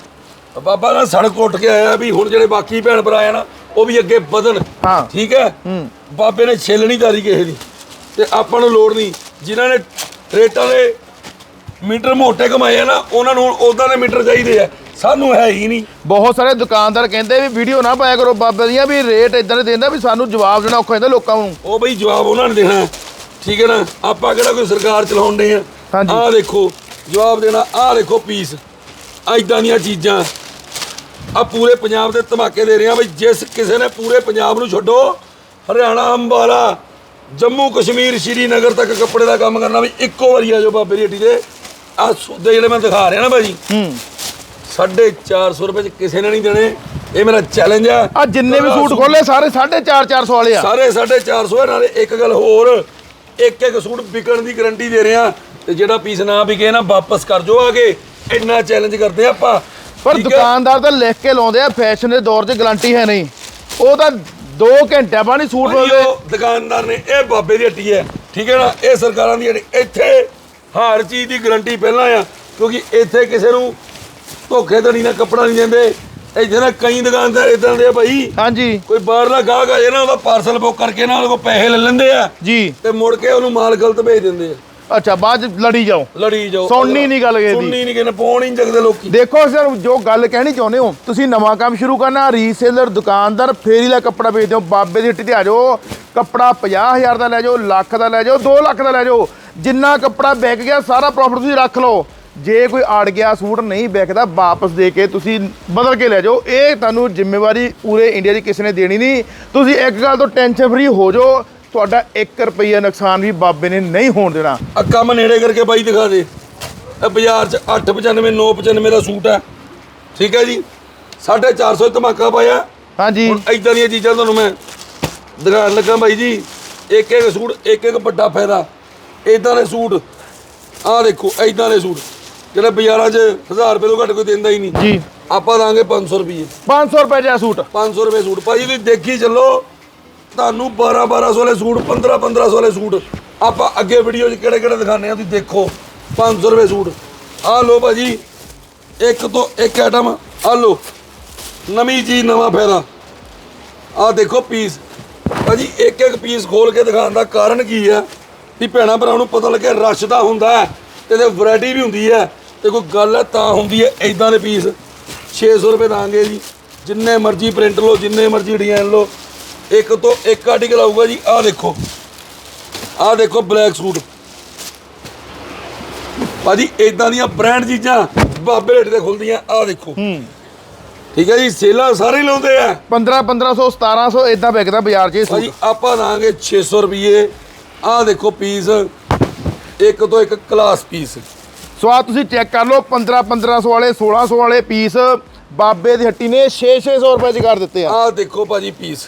ਬਾਬਾ ਨਾ ਸੜਕ ਉੱਠ ਕੇ ਆਇਆ ਵੀ ਹੁਣ ਜਿਹੜੇ ਬਾਕੀ ਭੈਣ ਭਰਾ ਆ ਨਾ ਉਹ ਵੀ ਅੱਗੇ ਵਧਣ। ਹਾਂ। ਠੀਕ ਹੈ? ਹੂੰ। ਬਾਬੇ ਨੇ ਛਿੱਲ ਨਹੀਂ ਤਾਰੀ ਕਿਸੇ ਦੀ। ਤੇ ਆਪਾਂ ਨੂੰ ਲੋੜ ਨਹੀਂ। ਜਿਨ੍ਹਾਂ ਨੇ ਰੇਟਾਂ ਦੇ ਮੀਟਰ ਮੋਟੇ ਕਮਾਏ ਆ ਨਾ ਉਹਨਾਂ ਨੂੰ ਉਦਾਂ ਦੇ ਮੀਟਰ ਚਾਹੀਦੇ ਆ। ਸਾਨੂੰ ਹੈ ਹੀ ਨਹੀਂ। ਬਹੁਤ ਸਾਰੇ ਦੁਕਾਨਦਾਰ ਕਹਿੰਦੇ ਵੀ ਵੀਡੀਓ ਨਾ ਪਾਇਆ ਕਰੋ ਬਾਬੇ ਦੀਆਂ ਵੀ ਰੇਟ ਇਦਾਂ ਦੇ ਦਿੰਦਾ ਵੀ ਸਾਨੂੰ ਜਵਾਬ ਦੇਣਾ ਔਖਾ ਹੁੰਦਾ ਲੋਕਾਂ ਨੂੰ। ਉਹ ਬਈ ਜਵਾਬ ਉਹਨਾਂ ਨੇ ਦੇਣਾ। ਠੀਕ ਹੈ ਨਾ? ਆਪਾਂ ਕਿਹੜਾ ਕੋਈ ਸਰਕਾਰ ਚਲਾਉਂਦੇ ਆ? ਹਾਂਜੀ। ਆਹ ਦੇਖੋ ਜਵਾਬ ਦੇਣਾ ਆਹ ਦੇਖੋ ਪੀਸ ਐਦਾਂ ਦੀਆਂ ਚੀਜ਼ਾਂ। ਆ ਪੂਰੇ ਪੰਜਾਬ ਦੇ ਧਮਾਕੇ ਦੇ ਰਹੇ ਆ ਬਈ ਜਿਸ ਕਿਸੇ ਨੇ ਪੂਰੇ ਪੰਜਾਬ ਨੂੰ ਛੱਡੋ ਹਰਿਆਣਾ ਅੰਬਾਲਾ ਜੰਮੂ ਕਸ਼ਮੀਰ ਸ਼੍ਰੀਨਗਰ ਤੱਕ ਕੱਪੜੇ ਦਾ ਕੰਮ ਕਰਨਾ ਵੀ ਇੱਕੋ ਵਾਰੀ ਆ ਜੋ ਬਾਬੇ ਦੀ ਹੱਟੀ ਦੇ ਆ ਸੌਦੇ ਜਿਹੜੇ ਮੈਂ ਦਿਖਾ ਰਿਹਾ ਨਾ ਭਾਜੀ ਹੂੰ। 450 ਰੁਪਏ ਚ ਕਿਸੇ ਨੇ ਨਹੀਂ ਦੇਣੇ। ਇਹ ਮੇਰਾ ਚੈਲੰਜ ਆ। ਆ ਜਿੰਨੇ ਵੀ ਸੂਟ ਖੋਲੇ ਸਾਰੇ 450 400 ਵਾਲੇ ਆ। ਸਾਰੇ 450 ਹੈ ਨਾਲੇ ਇੱਕ ਗੱਲ ਹੋਰ। ਇੱਕ ਇੱਕ ਸੂਟ ਵਿਕਣ ਦੀ ਗਾਰੰਟੀ ਦੇ ਰਹੇ ਆ। ਤੇ ਜਿਹੜਾ ਪੀਸ ਨਾ ਵਿਕੇ ਨਾ ਵਾਪਸ ਕਰ ਜੋ ਆਗੇ। ਇੰਨਾ ਚੈਲੰਜ ਕਰਦੇ ਆਪਾਂ। ਪਰ? ਦੁਕਾਨਦਾਰ ਤਾਂ ਲਿਖ ਕੇ ਲਾਉਂਦੇ ਆ ਫੈਸ਼ਨ ਦੇ ਦੌਰ 'ਚ ਗਾਰੰਟੀ ਹੈ ਨਹੀਂ। ਉਹ ਤਾਂ 2 ਘੰਟਿਆਂ ਬਾਅਦ ਹੀ ਸੂਟ ਮਿਲਦੇ। ਦੁਕਾਨਦਾਰ ਨੇ ਇਹ ਬਾਬੇ ਦੀ ਹੱਟੀ ਹੈ। ਠੀਕ ਹੈ ਨਾ? ਇਹ ਸਰਕਾਰਾਂ ਦੀ ਹੱਟੀ। ਇੱਥੇ ਹਰ ਚੀਜ਼ ਦੀ ਗਾਰੰਟੀ ਪਹਿਲਾਂ ਆ। ਕਿਉਂਕਿ ਇੱਥੇ ਕਿਸੇ ਨੂੰ ਧੋਖੇ ਧੜੀ ਨਾਲ ਕੱਪੜਾ ਨਹੀਂ ਦਿੰਦੇ ਇੱਥੇ ਨਾ ਕਈ ਦੁਕਾਨਦਾਰ ਇਦਾਂ ਦੇ ਆ ਭਾਈ। ਹਾਂਜੀ। ਕੋਈ ਬਾਹਰਲਾ ਗਾਹਕ ਆ ਜੇ ਨਾ ਉਹਦਾ ਪਾਰਸਲ ਬੁੱਕ ਕਰਕੇ ਨਾ ਉਹਦੇ ਕੋਲ ਪੈਸੇ ਲੈ ਲੈਂਦੇ ਆ। ਜੀ। ਤੇ ਮੁੜ ਕੇ ਉਹਨੂੰ ਮਾਲ ਗਲਤ ਭੇਜ ਦਿੰਦੇ ਆ। ਅੱਛਾ ਬਾਅਦ 'ਚ ਲੜੀ ਜਾਓ। ਲੜੀ ਜਾਓ। ਸੁਣਨੀ ਨੀ ਗੱਲ ਕਿਸੇ ਦੀ। ਸੁਣਨੀ ਨਹੀਂ ਕਿਨੇ ਪਾਉਣ ਹੀ ਨੀ ਜਗਦੇ ਲੋਕੀ। ਦੇਖੋ ਸਰ ਜੋ ਗੱਲ ਕਹਿਣੀ ਚਾਹੁੰਦੇ ਹੋ ਤੁਸੀਂ ਨਵਾਂ ਕੰਮ ਸ਼ੁਰੂ ਕਰਨਾ ਰੀਸੇਲਰ ਦੁਕਾਨਦਾਰ ਫੇਰੀ ਦਾ ਕੱਪੜਾ ਵੇਚਦੇ ਹੋ ਬਾਬੇ ਦੀ ਹੱਟੀ ਤੇ ਆ ਜਾਓ। ਕੱਪੜਾ 50000 ਦਾ ਲੈ ਜਾਓ ਲੱਖ ਦਾ ਲੈ ਜਾਓ 2 ਲੱਖ ਦਾ ਲੈ ਜਾਓ। ਜਿੰਨਾ ਕੱਪੜਾ ਵਿਕ ਗਿਆ ਸਾਰਾ ਪ੍ਰੋਫਿਟ ਤੁਸੀਂ ਰੱਖ ਲਓ। ਜੇ ਕੋਈ ਅੜ ਗਿਆ ਸੂਟ ਨਹੀਂ ਵਿਕਦਾ ਵਾਪਸ ਦੇ ਕੇ ਤੁਸੀਂ ਬਦਲ ਕੇ ਲੈ ਜਾਓ। ਇਹ ਤੁਹਾਨੂੰ ਜ਼ਿੰਮੇਵਾਰੀ ਪੂਰੇ ਇੰਡੀਆ ਦੀ ਕਿਸੇ ਨੇ ਦੇਣੀ ਨਹੀਂ। ਤੁਸੀਂ ਇੱਕ ਗੱਲ ਤੋਂ ਟੈਨਸ਼ਨ ਫਰੀ ਹੋ ਜਾਓ। ਤੁਹਾਡਾ 1 ਰੁਪਈਆ ਨੁਕਸਾਨ ਵੀ ਬਾਬੇ ਨੇ ਨਹੀਂ ਹੋਣ ਦੇਣਾ। ਆ ਕੰਮ ਨੇੜੇ ਕਰਕੇ ਬਾਈ ਦਿਖਾ ਦੇ। ਇਹ ਬਾਜ਼ਾਰ 'ਚ 895 995 ਦਾ ਸੂਟ ਹੈ। ਠੀਕ ਹੈ ਜੀ? 450 ਧਮਾਕਾ ਪਾਇਆ। ਹਾਂਜੀ। ਹੁਣ ਇਦਾਂ ਦੀਆਂ ਚੀਜ਼ਾਂ ਤੁਹਾਨੂੰ ਮੈਂ ਦਿਖਾਉਣ ਲੱਗਾ ਬਾਈ ਜੀ। ਇੱਕ ਇੱਕ ਸੂਟ ਇੱਕ ਇੱਕ ਵੱਡਾ ਫਾਇਦਾ। ਇਦਾਂ ਦੇ ਸੂਟ ਆਹ ਦੇਖੋ ਇਦਾਂ ਦੇ ਸੂਟ। ਜਿਹੜੇ ਬਾਜ਼ਾਰਾਂ 'ਚ 1000 ਰੁਪਏ ਤੋਂ ਘੱਟ ਕੋਈ ਦਿੰਦਾ ਹੀ ਨਹੀਂ। ਜੀ। ਆਪਾਂ ਦਾਂਗੇ 500 ਰੁਪਏ 500 ਰੁਪਏ ਦਾ ਸੂਟ। 500 ਰੁਪਏ ਸੂਟ। ਭਾਜੀ ਤੁਸੀਂ ਦੇਖੀ ਚੱਲੋ ਤੁਹਾਨੂੰ 12 1200 ਵਾਲੇ ਸੂਟ 15 1500 ਵਾਲੇ ਸੂਟ ਆਪਾਂ ਅੱਗੇ ਵੀਡੀਓ 'ਚ ਕਿਹੜੇ ਕਿਹੜੇ ਦਿਖਾਣੇ ਆ ਤੁਸੀਂ ਦੇਖੋ। 500 ਰੁਪਏ ਸੂਟ। ਆਹ ਲਓ ਭਾਜੀ ਇੱਕ ਤੋਂ ਇੱਕ ਆਈਟਮ ਆਹ ਲਓ ਨਵੀਂ ਚੀਜ਼ ਨਵਾਂ ਫਾਇਦਾ। ਆਹ ਦੇਖੋ ਪੀਸ ਭਾਜੀ ਇੱਕ ਇੱਕ ਪੀਸ ਖੋਲ ਕੇ ਦਿਖਾਉਣ ਦਾ ਕਾਰਨ ਕੀ ਆ ਵੀ ਭੈਣਾ ਭਰਾ ਨੂੰ ਪਤਾ ਲੱਗਿਆ ਰਸ਼ ਦਾ ਹੁੰਦਾ ਹੈ ਤੇ ਤੇ ਵੈਰਾਈਟੀ ਵੀ ਹੁੰਦੀ ਹੈ। ਤੇ ਕੋਈ ਗੱਲ ਹੈ ਤਾਂ ਹੁੰਦੀ ਹੈ ਇਦਾਂ ਦੇ ਪੀਸ 600 ਰੁਪਏ ਦਾਂਗੇ ਜੀ। ਜਿੰਨੇ ਮਰਜ਼ੀ ਪ੍ਰਿੰਟ ਲਓ ਜਿੰਨੇ ਮਰਜ਼ੀ ਡਿਜ਼ਾਈਨ ਲਓ। ਇੱਕ ਤੋਂ ਇੱਕ ਆਰਟੀਕਲ ਆਊਗਾ ਜੀ ਆਹ ਦੇਖੋ। ਆਹ ਦੇਖੋ ਬਲੈਕ ਸੂਟ ਭਾਜੀ ਇਦਾਂ ਦੀਆਂ ਬ੍ਰਾਂਡ ਚੀਜ਼ਾਂ ਬਾਬੇ ਰੇਟ ਤੇ ਖੁੱਲਦੀਆਂ ਆਹ ਦੇਖੋ। ਹੂੰ। ਠੀਕ ਹੈ ਜੀ ਸੇਲਾਂ ਸਾਰੇ ਲਾਉਂਦੇ ਆ। 15 1500 1700 ਇਦਾਂ ਵਿਕਦਾ ਬਾਜ਼ਾਰ 'ਚ ਇਹ ਭਾਜੀ ਸੂਟ। ਆਪਾਂ ਦਾਂਗੇ 600 ਰੁਪਏ ਆਹ ਦੇਖੋ ਪੀਸ ਇੱਕ ਤੋਂ ਇੱਕ ਕਲਾਸ ਪੀਸ ਸੋ ਆ ਤੁਸੀਂ ਚੈੱਕ ਕਰ ਲਓ 15 1500 ਵਾਲੇ 1600 ਵਾਲੇ ਪੀਸ ਬਾਬੇ ਦੀ ਹੱਟੀ ਨੇ 6 600 ਰੁਪਏ 'ਚ ਕਰ ਦਿੱਤੇ ਆ। ਆਹ ਦੇਖੋ ਭਾਜੀ ਪੀਸ।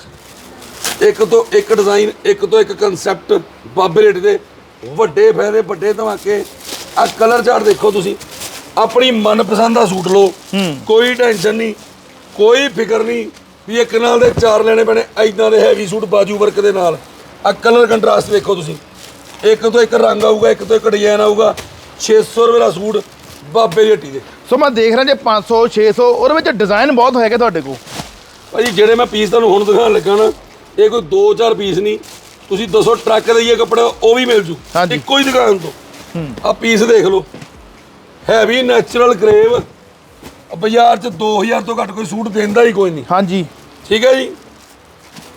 ਇੱਕ ਤੋਂ ਇੱਕ ਡਿਜ਼ਾਈਨ ਇੱਕ ਤੋਂ ਇੱਕ ਕਨਸੈਪਟ ਬਾਬੇ ਰੇਟ ਦੇ ਵੱਡੇ ਫਾਇਦੇ ਵੱਡੇ ਧਮਾਕੇ। ਆ ਕਲਰ ਚਾਰਟ ਦੇਖੋ ਤੁਸੀਂ। ਆਪਣੀ ਮਨਪਸੰਦ ਦਾ ਸੂਟ ਲਓ। ਕੋਈ ਟੈਨਸ਼ਨ ਨਹੀਂ ਕੋਈ ਫਿਕਰ ਨਹੀਂ ਵੀ ਇੱਕ ਨਾਲ ਦੇ ਚਾਰ ਲੈਣੇ ਪੈਣੇ ਐਦਾਂ ਦੇ ਹੈਵੀ ਸੂਟ ਬਾਜੂ ਵਰਕ ਦੇ ਨਾਲ। ਆ ਕਲਰ ਕੰਟਰਾਸਟ ਦੇਖੋ ਤੁਸੀਂ। ਇੱਕ ਤੋਂ ਇੱਕ ਰੰਗ ਆਊਗਾ ਇੱਕ ਤੋਂ ਇੱਕ ਡਿਜ਼ਾਈਨ ਆਊਗਾ। 600 ਰੁਪਏ ਦਾ ਸੂਟ ਬਾਬੇ ਦੀ ਹੱਟੀ ਦੇ। ਸੋ ਮੈਂ ਦੇਖ ਰਿਹਾ ਜੇ 500 600 ਉਹਦੇ ਵਿੱਚ ਡਿਜ਼ਾਈਨ ਬਹੁਤ ਹੈਗੇ ਤੁਹਾਡੇ ਕੋਲ। ਭਾਜੀ ਜਿਹੜੇ ਮੈਂ ਪੀਸ ਤੁਹਾਨੂੰ ਹੁਣ ਦਿਖਾਉਣ ਲੱਗਾ ਨਾ ਇਹ ਕੋਈ 2-4 ਪੀਸ ਨਹੀਂ। ਤੁਸੀਂ ਦੱਸੋ ਟਰੱਕ ਦੇ ਇਹ ਕੱਪੜਾ ਉਹ ਵੀ ਮਿਲ ਜੂ। ਇੱਕੋ ਹੀ ਦੁਕਾਨ ਤੋਂ। ਆ ਪੀਸ ਦੇਖ ਲਓ। ਹੈਵੀ ਨੈਚੁਰਲ ਕਰੇਵ ਬਾਜ਼ਾਰ 'ਚ 2000 ਤੋਂ ਘੱਟ ਕੋਈ ਸੂਟ ਦਿੰਦਾ ਹੀ ਕੋਈ ਨਹੀਂ। ਹਾਂਜੀ। ਠੀਕ ਹੈ ਜੀ?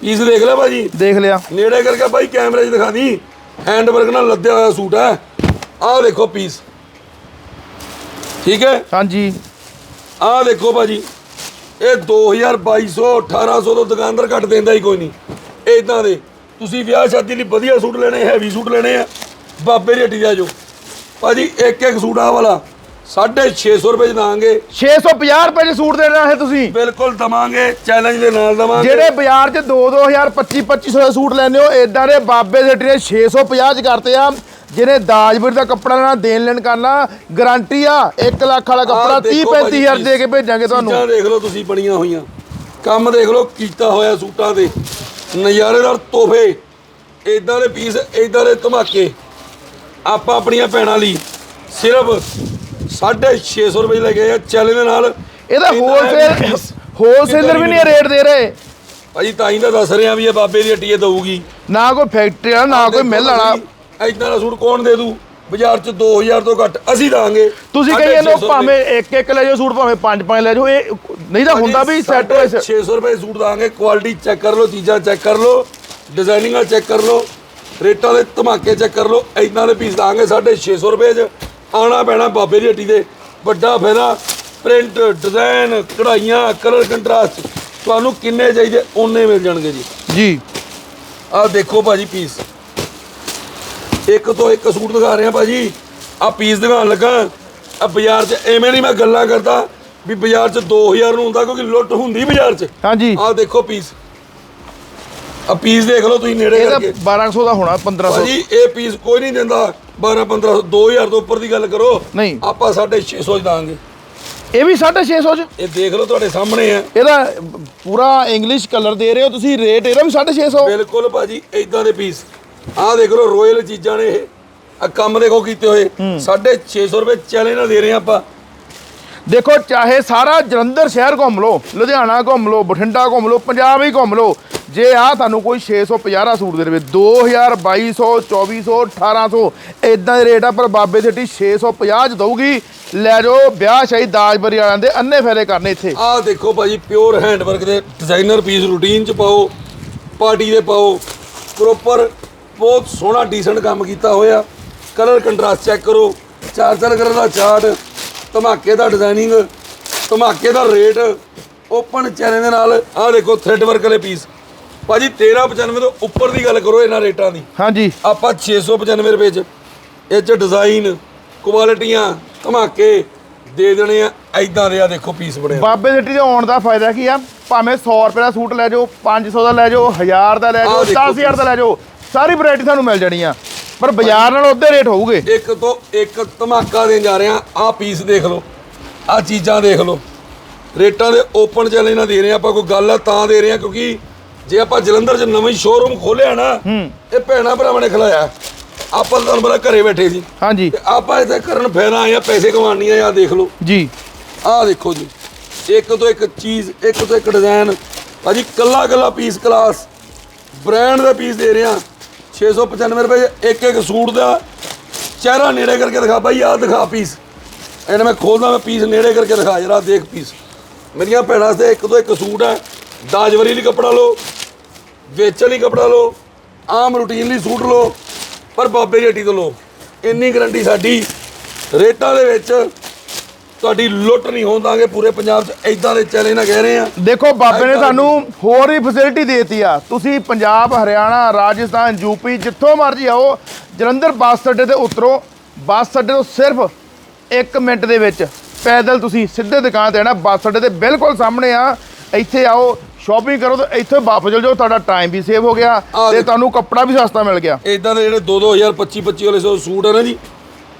ਪੀਸ ਦੇਖ ਲੈ ਭਾਜੀ? ਦੇਖ ਲਿਆ। ਨੇੜੇ ਕਰਕੇ ਭਾਈ ਕੈਮਰੇ 'ਚ ਦਿਖਾ ਦੀ। ਹੈਂਡ ਵਰਕ ਨਾਲ ਲੱਦਿਆ ਹੋਇਆ ਸੂਟ ਹੈ। ਆਹ ਦੇਖੋ ਪੀਸ ਠੀਕ ਹੈ? ਹਾਂਜੀ। ਆਹ ਦੇਖੋ ਭਾਜੀ ਇਹ 2200 1800 ਤੋਂ ਦੁਕਾਨਦਾਰ ਘੱਟ ਦਿੰਦਾ ਹੀ ਕੋਈ ਨਹੀਂ। ਇਦਾਂ ਦੇ ਤੁਸੀਂ ਵਿਆਹ ਸ਼ਾਦੀ ਲਈ ਵਧੀਆ ਸੂਟ ਲੈਣੇ ਹੈਵੀ ਸੂਟ ਲੈਣੇ ਆ ਬਾਬੇ ਦੀ ਹੱਟੀ ਜਾ ਜੋ ਭਾਜੀ ਇੱਕ ਇੱਕ ਸੂਟ ਆ ਵਾਲਾ 650 ਰੁਪਏ ਚ ਦਾਂਗੇ 650 ਰੁਪਏ ਦੇ ਸੂਟ ਦੇਣਾ ਹੈ ਤੁਸੀਂ। ਬਿਲਕੁਲ ਦਵਾਂਗੇ ਚੈਲੰਜ ਦੇ ਨਾਲ ਦਵਾਂਗੇ। ਜਿਹੜੇ ਬਾਜ਼ਾਰ 'ਚ 2 2000 25 2500 ਦੇ ਸੂਟ ਲੈਂਦੇ ਹੋ ਇਦਾਂ ਦੇ ਬਾਬੇ ਦੇ ਨੇ 650 ਚ ਕਰਤੇ ਆ। ਜਿਹਨੇ ਦਾਜਵੀਰ ਦਾ ਕੱਪੜਾ ਲੈਣਾ ਦੇਣ ਲੈਣ ਕਰਨਾ ਗਾਰੰਟੀ ਆ 1 ਲੱਖ ਵਾਲਾ ਕੱਪੜਾ ਆਹ 30 ਦੇਖੋ ਭਾਜੀ 35000 ਦੇ ਕੇ ਭੇਜਾਂਗੇ ਤੁਹਾਨੂੰ। ਚੀਜ਼ਾਂ ਦੇਖ ਲਓ ਤੁਸੀਂ ਬਣੀਆਂ ਹੋਈਆਂ। ਕੰਮ ਦੇਖ ਲਓ ਕੀਤਾ ਹੋਇਆ ਸੂਟਾਂ ਦੇ। ਨਜ਼ਾਰੇਦਾਰ ਤੋਹਫੇ। ਇਦਾਂ ਦੇ ਪੀਸ ਇਦਾਂ ਦੇ ਧਮਾਕੇ। ਆਪਾਂ ਆਪਣੀਆਂ ਭੈਣਾਂ ਲਈ ਸਿਰਫ 650 ਰੁਪਏ ਲੈ ਗਏ ਆ ਚੈਲੰਜ ਦੇ ਨਾਲ। ਇਹਦਾ ਹੋਲਸੇਲ ਹੋਲਸੇਲਰ ਵੀ ਨਹੀਂ ਰੇਟ ਦੇ ਰਹੇ। ਭਾਜੀ ਤਾਂ ਹੀ ਤਾਂ ਦੱਸ ਰਿਹਾ ਵੀ ਇਹ ਬਾਬੇ ਦੀ ਹੱਟੀ ਇਹ ਦਊਗੀ। ਨਾ ਕੋਈ ਫੈਕਟਰੀ ਆ ਨਾ ਕੋਈ ਮਿਲ ਵਾਲਾ। ਇਦਾਂ ਦਾ ਸੂਟ ਕੌਣ ਦੇ ਦੂ? ਬਾਜ਼ਾਰ 'ਚ 2000 ਤੋਂ ਘੱਟ ਅਸੀਂ ਦਾਂਗੇ। ਤੁਸੀਂ ਕਹੀਏ ਲੋ ਭਾਵੇਂ ਇੱਕ ਇੱਕ ਲੈ ਜਾਓ ਸੂਟ ਭਾਵੇਂ ਪੰਜ ਪੰਜ ਲੈ ਜਾਓ ਇਹ ਨਹੀਂ ਤਾਂ ਹੁੰਦਾ ਵੀ ਸੈੱਟ ਵਾਈਸ 600 ਰੁਪਏ ਸੂਟ ਦਾਂਗੇ ਕੁਆਲਿਟੀ ਚੈੱਕ ਕਰ ਲਓ ਚੀਜ਼ਾਂ ਚੈੱਕ ਕਰ ਲਓ ਡਿਜ਼ਾਈਨਿੰਗਾਂ ਚੈੱਕ ਕਰ ਲਓ ਰੇਟਾਂ ਦੇ ਧਮਾਕੇ ਚੈੱਕ ਕਰ ਲਓ ਇਦਾਂ ਦੇ ਪੀਸ ਦਾਂਗੇ 650 ਰੁਪਏ 'ਚ। ਆਣਾ ਪੈਣਾ ਬਾਬੇ ਦੀ ਹੱਟੀ ਦੇ। ਵੱਡਾ ਫਾਇਦਾ ਪ੍ਰਿੰਟ ਡਿਜ਼ਾਈਨ ਕਢਾਈਆਂ ਕਲਰ ਕੰਟਰਾਸਟ ਤੁਹਾਨੂੰ ਕਿੰਨੇ ਚਾਹੀਦੇ ਓਨੇ ਮਿਲ ਜਾਣਗੇ ਜੀ। ਜੀ। ਆਹ ਦੇਖੋ ਭਾਜੀ ਪੀਸ ਇੱਕ ਤੋਂ ਇੱਕ ਸੂਟ ਦਿਖਾ ਰਿਹਾ ਭਾਜੀ। ਆ ਪੀਸ ਦਿਖਾਉਣ ਲੱਗਾ। ਆ ਬਾਜ਼ਾਰ 'ਚ ਐਵੇਂ ਨਹੀਂ ਮੈਂ ਗੱਲਾਂ ਕਰਦਾ ਵੀ ਬਾਜ਼ਾਰ 'ਚ 2000 ਨੂੰ ਹੁੰਦਾ ਕਿਉਂਕਿ ਲੁੱਟ ਹੁੰਦੀ ਬਾਜ਼ਾਰ 'ਚ। ਹਾਂਜੀ। ਆਹ ਦੇਖੋ ਪੀਸ ਆ ਪੀਸ ਦੇਖ ਲਓ ਤੁਸੀਂ ਨੇੜੇ ਇਹਦਾ ਕਰਕੇ। 1200 ਦਾ ਹੋਣਾ 1500 ਭਾਜੀ ਇਹ ਪੀਸ ਕੋਈ ਨਹੀਂ ਦਿੰਦਾ। 12 1500 2000 ਤੋਂ ਉੱਪਰ ਦੀ ਗੱਲ ਕਰੋ। ਨਹੀਂ। ਆਪਾਂ 650 ਚ ਦਾਂਗੇ। ਇਹ ਵੀ 650 ਚ। ਇਹ ਦੇਖ ਲਓ ਤੁਹਾਡੇ ਸਾਹਮਣੇ ਆ। ਇਹਦਾ ਪੂਰਾ ਇੰਗਲਿਸ਼ ਕਲਰ ਦੇ ਰਹੇ ਹੋ ਤੁਸੀਂ। ਰੇਟ ਇਹਦਾ ਵੀ 650 ਬਿਲਕੁਲ ਭਾਜੀ ਇਦਾਂ ਦੇ ਪੀਸ ਆਹ ਦੇਖ ਲਓ ਰੋਇਲ ਚੀਜ਼ਾਂ ਨੇ ਇਹ। ਆ ਕੰਮ ਦੇਖੋ ਕੀਤੇ ਹੋਏ। 650 ਰੁਪਏ ਚੈਲੰਜ ਨਾਲ ਦੇ ਰਹੇ ਹਾਂ ਆਪਾਂ। ਦੇਖੋ ਚਾਹੇ ਸਾਰਾ ਜਲੰਧਰ ਸ਼ਹਿਰ ਘੁੰਮ ਲਓ ਲੁਧਿਆਣਾ ਘੁੰਮ ਲਓ ਬਠਿੰਡਾ ਘੁੰਮ ਲਓ ਪੰਜਾਬ ਹੀ ਘੁੰਮ ਲਓ ਜੇ ਆ ਤੁਹਾਨੂੰ ਕੋਈ 650 ਦਾ ਸੂਟ ਦੇ ਦੇਵੇ 2000 2200 2400 1800 ਇਦਾਂ ਦੇ ਰੇਟ ਆ ਪਰ ਬਾਬੇ ਸੇਠੀ 650 ਚ ਦਊਗੀ। ਲੈ ਜਾਓ ਵਿਆਹ ਸ਼ਾਹੀ ਦਾਜਬਰੀ ਵਾਲਿਆਂ ਦੇ ਅੰਨੇ ਫੇਰੇ ਕਰਨੇ ਇੱਥੇ। ਆਹ ਦੇਖੋ ਭਾਜੀ ਪਿਓਰ ਹੈਂਡਵਰਕ ਦੇ ਡਿਜ਼ਾਈਨਰ ਪੀਸ ਰੂਟੀਨ ਚ ਪਾਓ ਪਾਰਟੀ ਦੇ ਪਾਓ ਪ੍ਰੋਪਰ ਬਹੁਤ ਸੋਹਣਾ ਡੀਸੈਂਟ ਕੰਮ ਕੀਤਾ ਹੋਇਆ। ਕਲਰ ਕੰਟਰਾਸਟ ਚੈੱਕ ਕਰੋ। ਚਾਰ ਚਾਰ ਕਲਰ ਦਾ ਚਾਰਟ ਧਮਾਕੇ ਦਾ ਡਿਜ਼ਾਈਨਿੰਗ ਧਮਾਕੇ ਦਾ ਰੇਟ ਓਪਨ ਚੈਨਲ ਦੇ ਨਾਲ। ਆਹ ਦੇਖੋ ਥ੍ਰੈਡ ਵਰਕ ਵਾਲੇ ਪੀਸ ਭਾਜੀ 1395 ਤੋਂ ਉੱਪਰ ਦੀ ਗੱਲ ਕਰੋ ਇਹਨਾਂ ਰੇਟਾਂ ਦੀ। ਹਾਂਜੀ। ਆਪਾਂ 695 ਰੁਪਏ ਚ। ਇਹ ਚ ਡਿਜ਼ਾਈਨ ਕੁਆਲਿਟੀਆਂ ਧਮਾਕੇ ਦੇ ਦੇਣੇ ਆ। ਐਦਾਂ ਦੇ ਆ ਦੇਖੋ ਪੀਸ ਆ। ਬਾਬੇ ਸੇਠੀ ਦੇ ਆਉਣ ਦਾ ਫਾਇਦਾ ਕੀ ਆ? ਭਾਵੇਂ 100 ਰੁਪਏ ਦਾ ਸੂਟ ਲੈ ਜਾਓ 500 ਦਾ ਲੈ ਜਾਓ 1000 ਦਾ ਲੈ ਜਾਓ ਆਹ ਦੇਖੋ 10000 ਦਾ ਲੈ ਜਾਓ। ਸਾਰੀ ਵੈਰਾਈਟੀ ਤੁਹਾਨੂੰ ਮਿਲ ਜਾਣੀ ਆ ਪਰ ਬਾਜ਼ਾਰ ਨਾਲ ਉਹਦੇ ਰੇਟ ਹੋਊਗੇ। ਇੱਕ ਤੋਂ ਇੱਕ ਧਮਾਕਾ ਦੇਣ ਜਾ ਰਹੇ ਆ ਪੀਸ ਦੇਖ ਲਓ ਆਹ ਚੀਜ਼ਾਂ ਦੇਖ ਲਓ। ਰੇਟਾਂ ਦੇ ਓਪਨ ਚੈਲੰਜ ਨਾਲ ਦੇ ਰਹੇ ਆ ਆਪਾਂ ਕੋਈ ਗੱਲ ਆ ਤਾਂ ਦੇ ਰਹੇ ਆ ਕਿਉਂਕਿ ਜੇ ਆਪਾਂ ਜਲੰਧਰ 'ਚ ਨਵਾਂ ਸ਼ੋਰੂਮ ਖੋਲਿਆ ਨਾ ਇਹ ਭੈਣਾ ਭਰਾਵਾਂ ਨੇ ਖਲਾਇਆ। ਆਪਾਂ ਤਾਂ ਤੁਹਾਨੂੰ ਪਤਾ ਘਰੇ ਬੈਠੇ ਸੀ। ਹਾਂਜੀ। ਆਪਾਂ ਇੱਥੇ ਕਰਨ ਫੇਰਾ ਆਏ ਆ ਪੈਸੇ ਕਮਾਉਣੀ ਆ ਦੇਖ ਲਓ। ਜੀ। ਆਹ ਦੇਖੋ ਜੀ ਇੱਕ ਤੋਂ ਇੱਕ ਚੀਜ਼ ਇੱਕ ਤੋਂ ਇੱਕ ਡਿਜ਼ਾਈਨ ਭਾਜੀ ਕੱਲਾ ਕੱਲਾ ਪੀਸ ਕਲਾਸ ਬ੍ਰਾਂਡ ਦਾ ਪੀਸ ਦੇ ਰਿਹਾ 695 ਰੁਪਏ ਇੱਕ ਇੱਕ ਸੂਟ ਦਾ। ਚਿਹਰਾ ਨੇੜੇ ਕਰਕੇ ਦਿਖਾ ਬਾਈ, ਆਹ ਦਿਖਾ ਪੀਸ ਇਹਨੇ ਮੈਂ ਖੋਲਦਾ, ਮੈਂ ਪੀਸ ਨੇੜੇ ਕਰਕੇ ਦਿਖਾ, ਜਰਾ ਦੇਖ ਪੀਸ ਮੇਰੀਆਂ ਭੈਣਾਂ ਤੇ ਇੱਕ ਤੋਂ ਇੱਕ ਸੂਟ ਹੈ। ਦਾਜਵਰੀ ਲਈ ਕੱਪੜਾ ਲਓ, ਵੇਚਣ ਲਈ ਕੱਪੜਾ ਲਓ, ਆਮ ਰੂਟੀਨ ਲਈ ਸੂਟ ਲਓ, ਪਰ ਬਾਬੇ ਦੀ ਹੱਟੀ ਤੋਂ ਲਓ। ਇੰਨੀ ਗਰੰਟੀ ਸਾਡੀ। ਰੇਟਾਂ ਦੇ ਵਿੱਚ ਤੁਹਾਡੀ ਲੁੱਟ ਨਹੀਂ ਹੋਣ ਦਾਂਗੇ ਪੂਰੇ ਪੰਜਾਬ 'ਚ ਐਦਾਂ ਦੇ ਚੈਲੰਜ ਨਾਲ ਕਹਿ ਰਹੇ ਆ। ਦੇਖੋ ਬਾਬੇ ਨੇ ਤੁਹਾਨੂੰ ਹੋਰ ਵੀ ਫੈਸਿਲਿਟੀ ਦੇਤੀ ਆ। ਤੁਸੀਂ ਪੰਜਾਬ ਹਰਿਆਣਾ ਰਾਜਸਥਾਨ ਯੂਪੀ ਜਿੱਥੋਂ ਮਰਜ਼ੀ ਆਓ ਜਲੰਧਰ ਬੱਸ ਅੱਡੇ ਤੇ ਉਤਰੋ। ਬੱਸ ਅੱਡੇ ਤੋਂ ਸਿਰਫ 1 ਮਿੰਟ ਦੇ ਵਿੱਚ ਪੈਦਲ ਤੁਸੀਂ ਸਿੱਧੇ ਦੁਕਾਨ ਤੇ ਆਣਾ ਬੱਸ ਅੱਡੇ ਦੇ ਬਿਲਕੁਲ ਸਾਹਮਣੇ ਆ। ਇੱਥੇ ਆਓ ਸ਼ਾਪਿੰਗ ਕਰੋ ਤੇ ਇੱਥੇ ਵਾਪਸ ਚਲ ਜਾਓ ਤੁਹਾਡਾ ਟਾਈਮ ਵੀ ਸੇਵ ਹੋ ਗਿਆ ਤੇ। ਤੁਹਾਨੂੰ ਕੱਪੜਾ ਵੀ ਸਸਤਾ ਮਿਲ ਗਿਆ। ਐਦਾਂ ਦੇ ਜਿਹੜੇ 2 2000 25 25 ਵਾਲੇ ਸੂਟ ਆ ਨਾ ਜੀ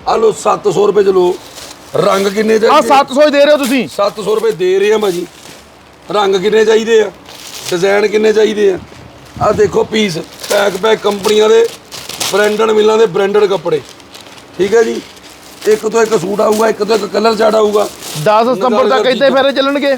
ਆ ਲੋ 700 ਰੁਪਏ ਚ ਲੋ ਰੰਗ ਕਿੰਨੇ ਆ ਚਾਹੀਦੇ 700 ਹੀ ਦੇ ਰਹੇ ਹੋ ਤੁਸੀਂ। 700 ਰੁਪਏ ਦੇ ਰਹੇ ਆ ਭਾਜੀ। ਰੰਗ ਕਿੰਨੇ ਚਾਹੀਦੇ ਆ? ਡਿਜ਼ਾਈਨ ਕਿੰਨੇ ਚਾਹੀਦੇ ਆ? ਆ ਦੇਖੋ ਪੀਸ ਪੈਕ ਪੈਕ ਕੰਪਨੀਆਂ ਦੇ ਬ੍ਰਾਂਡਡ ਮਿਲਾਂ ਦੇ ਬ੍ਰਾਂਡਡ ਕੱਪੜੇ। ਠੀਕ ਹੈ ਜੀ? ਇੱਕ ਤੋਂ ਇੱਕ ਸੂਟ ਆਊਗਾ ਇੱਕ ਤੋਂ ਇੱਕ ਕਲਰ ਚਾਰਟ ਆਊਗਾ। 10 ਸਤੰਬਰ ਤੱਕ ਇੱਥੇ ਫੇਰੇ ਚੱਲਣਗੇ।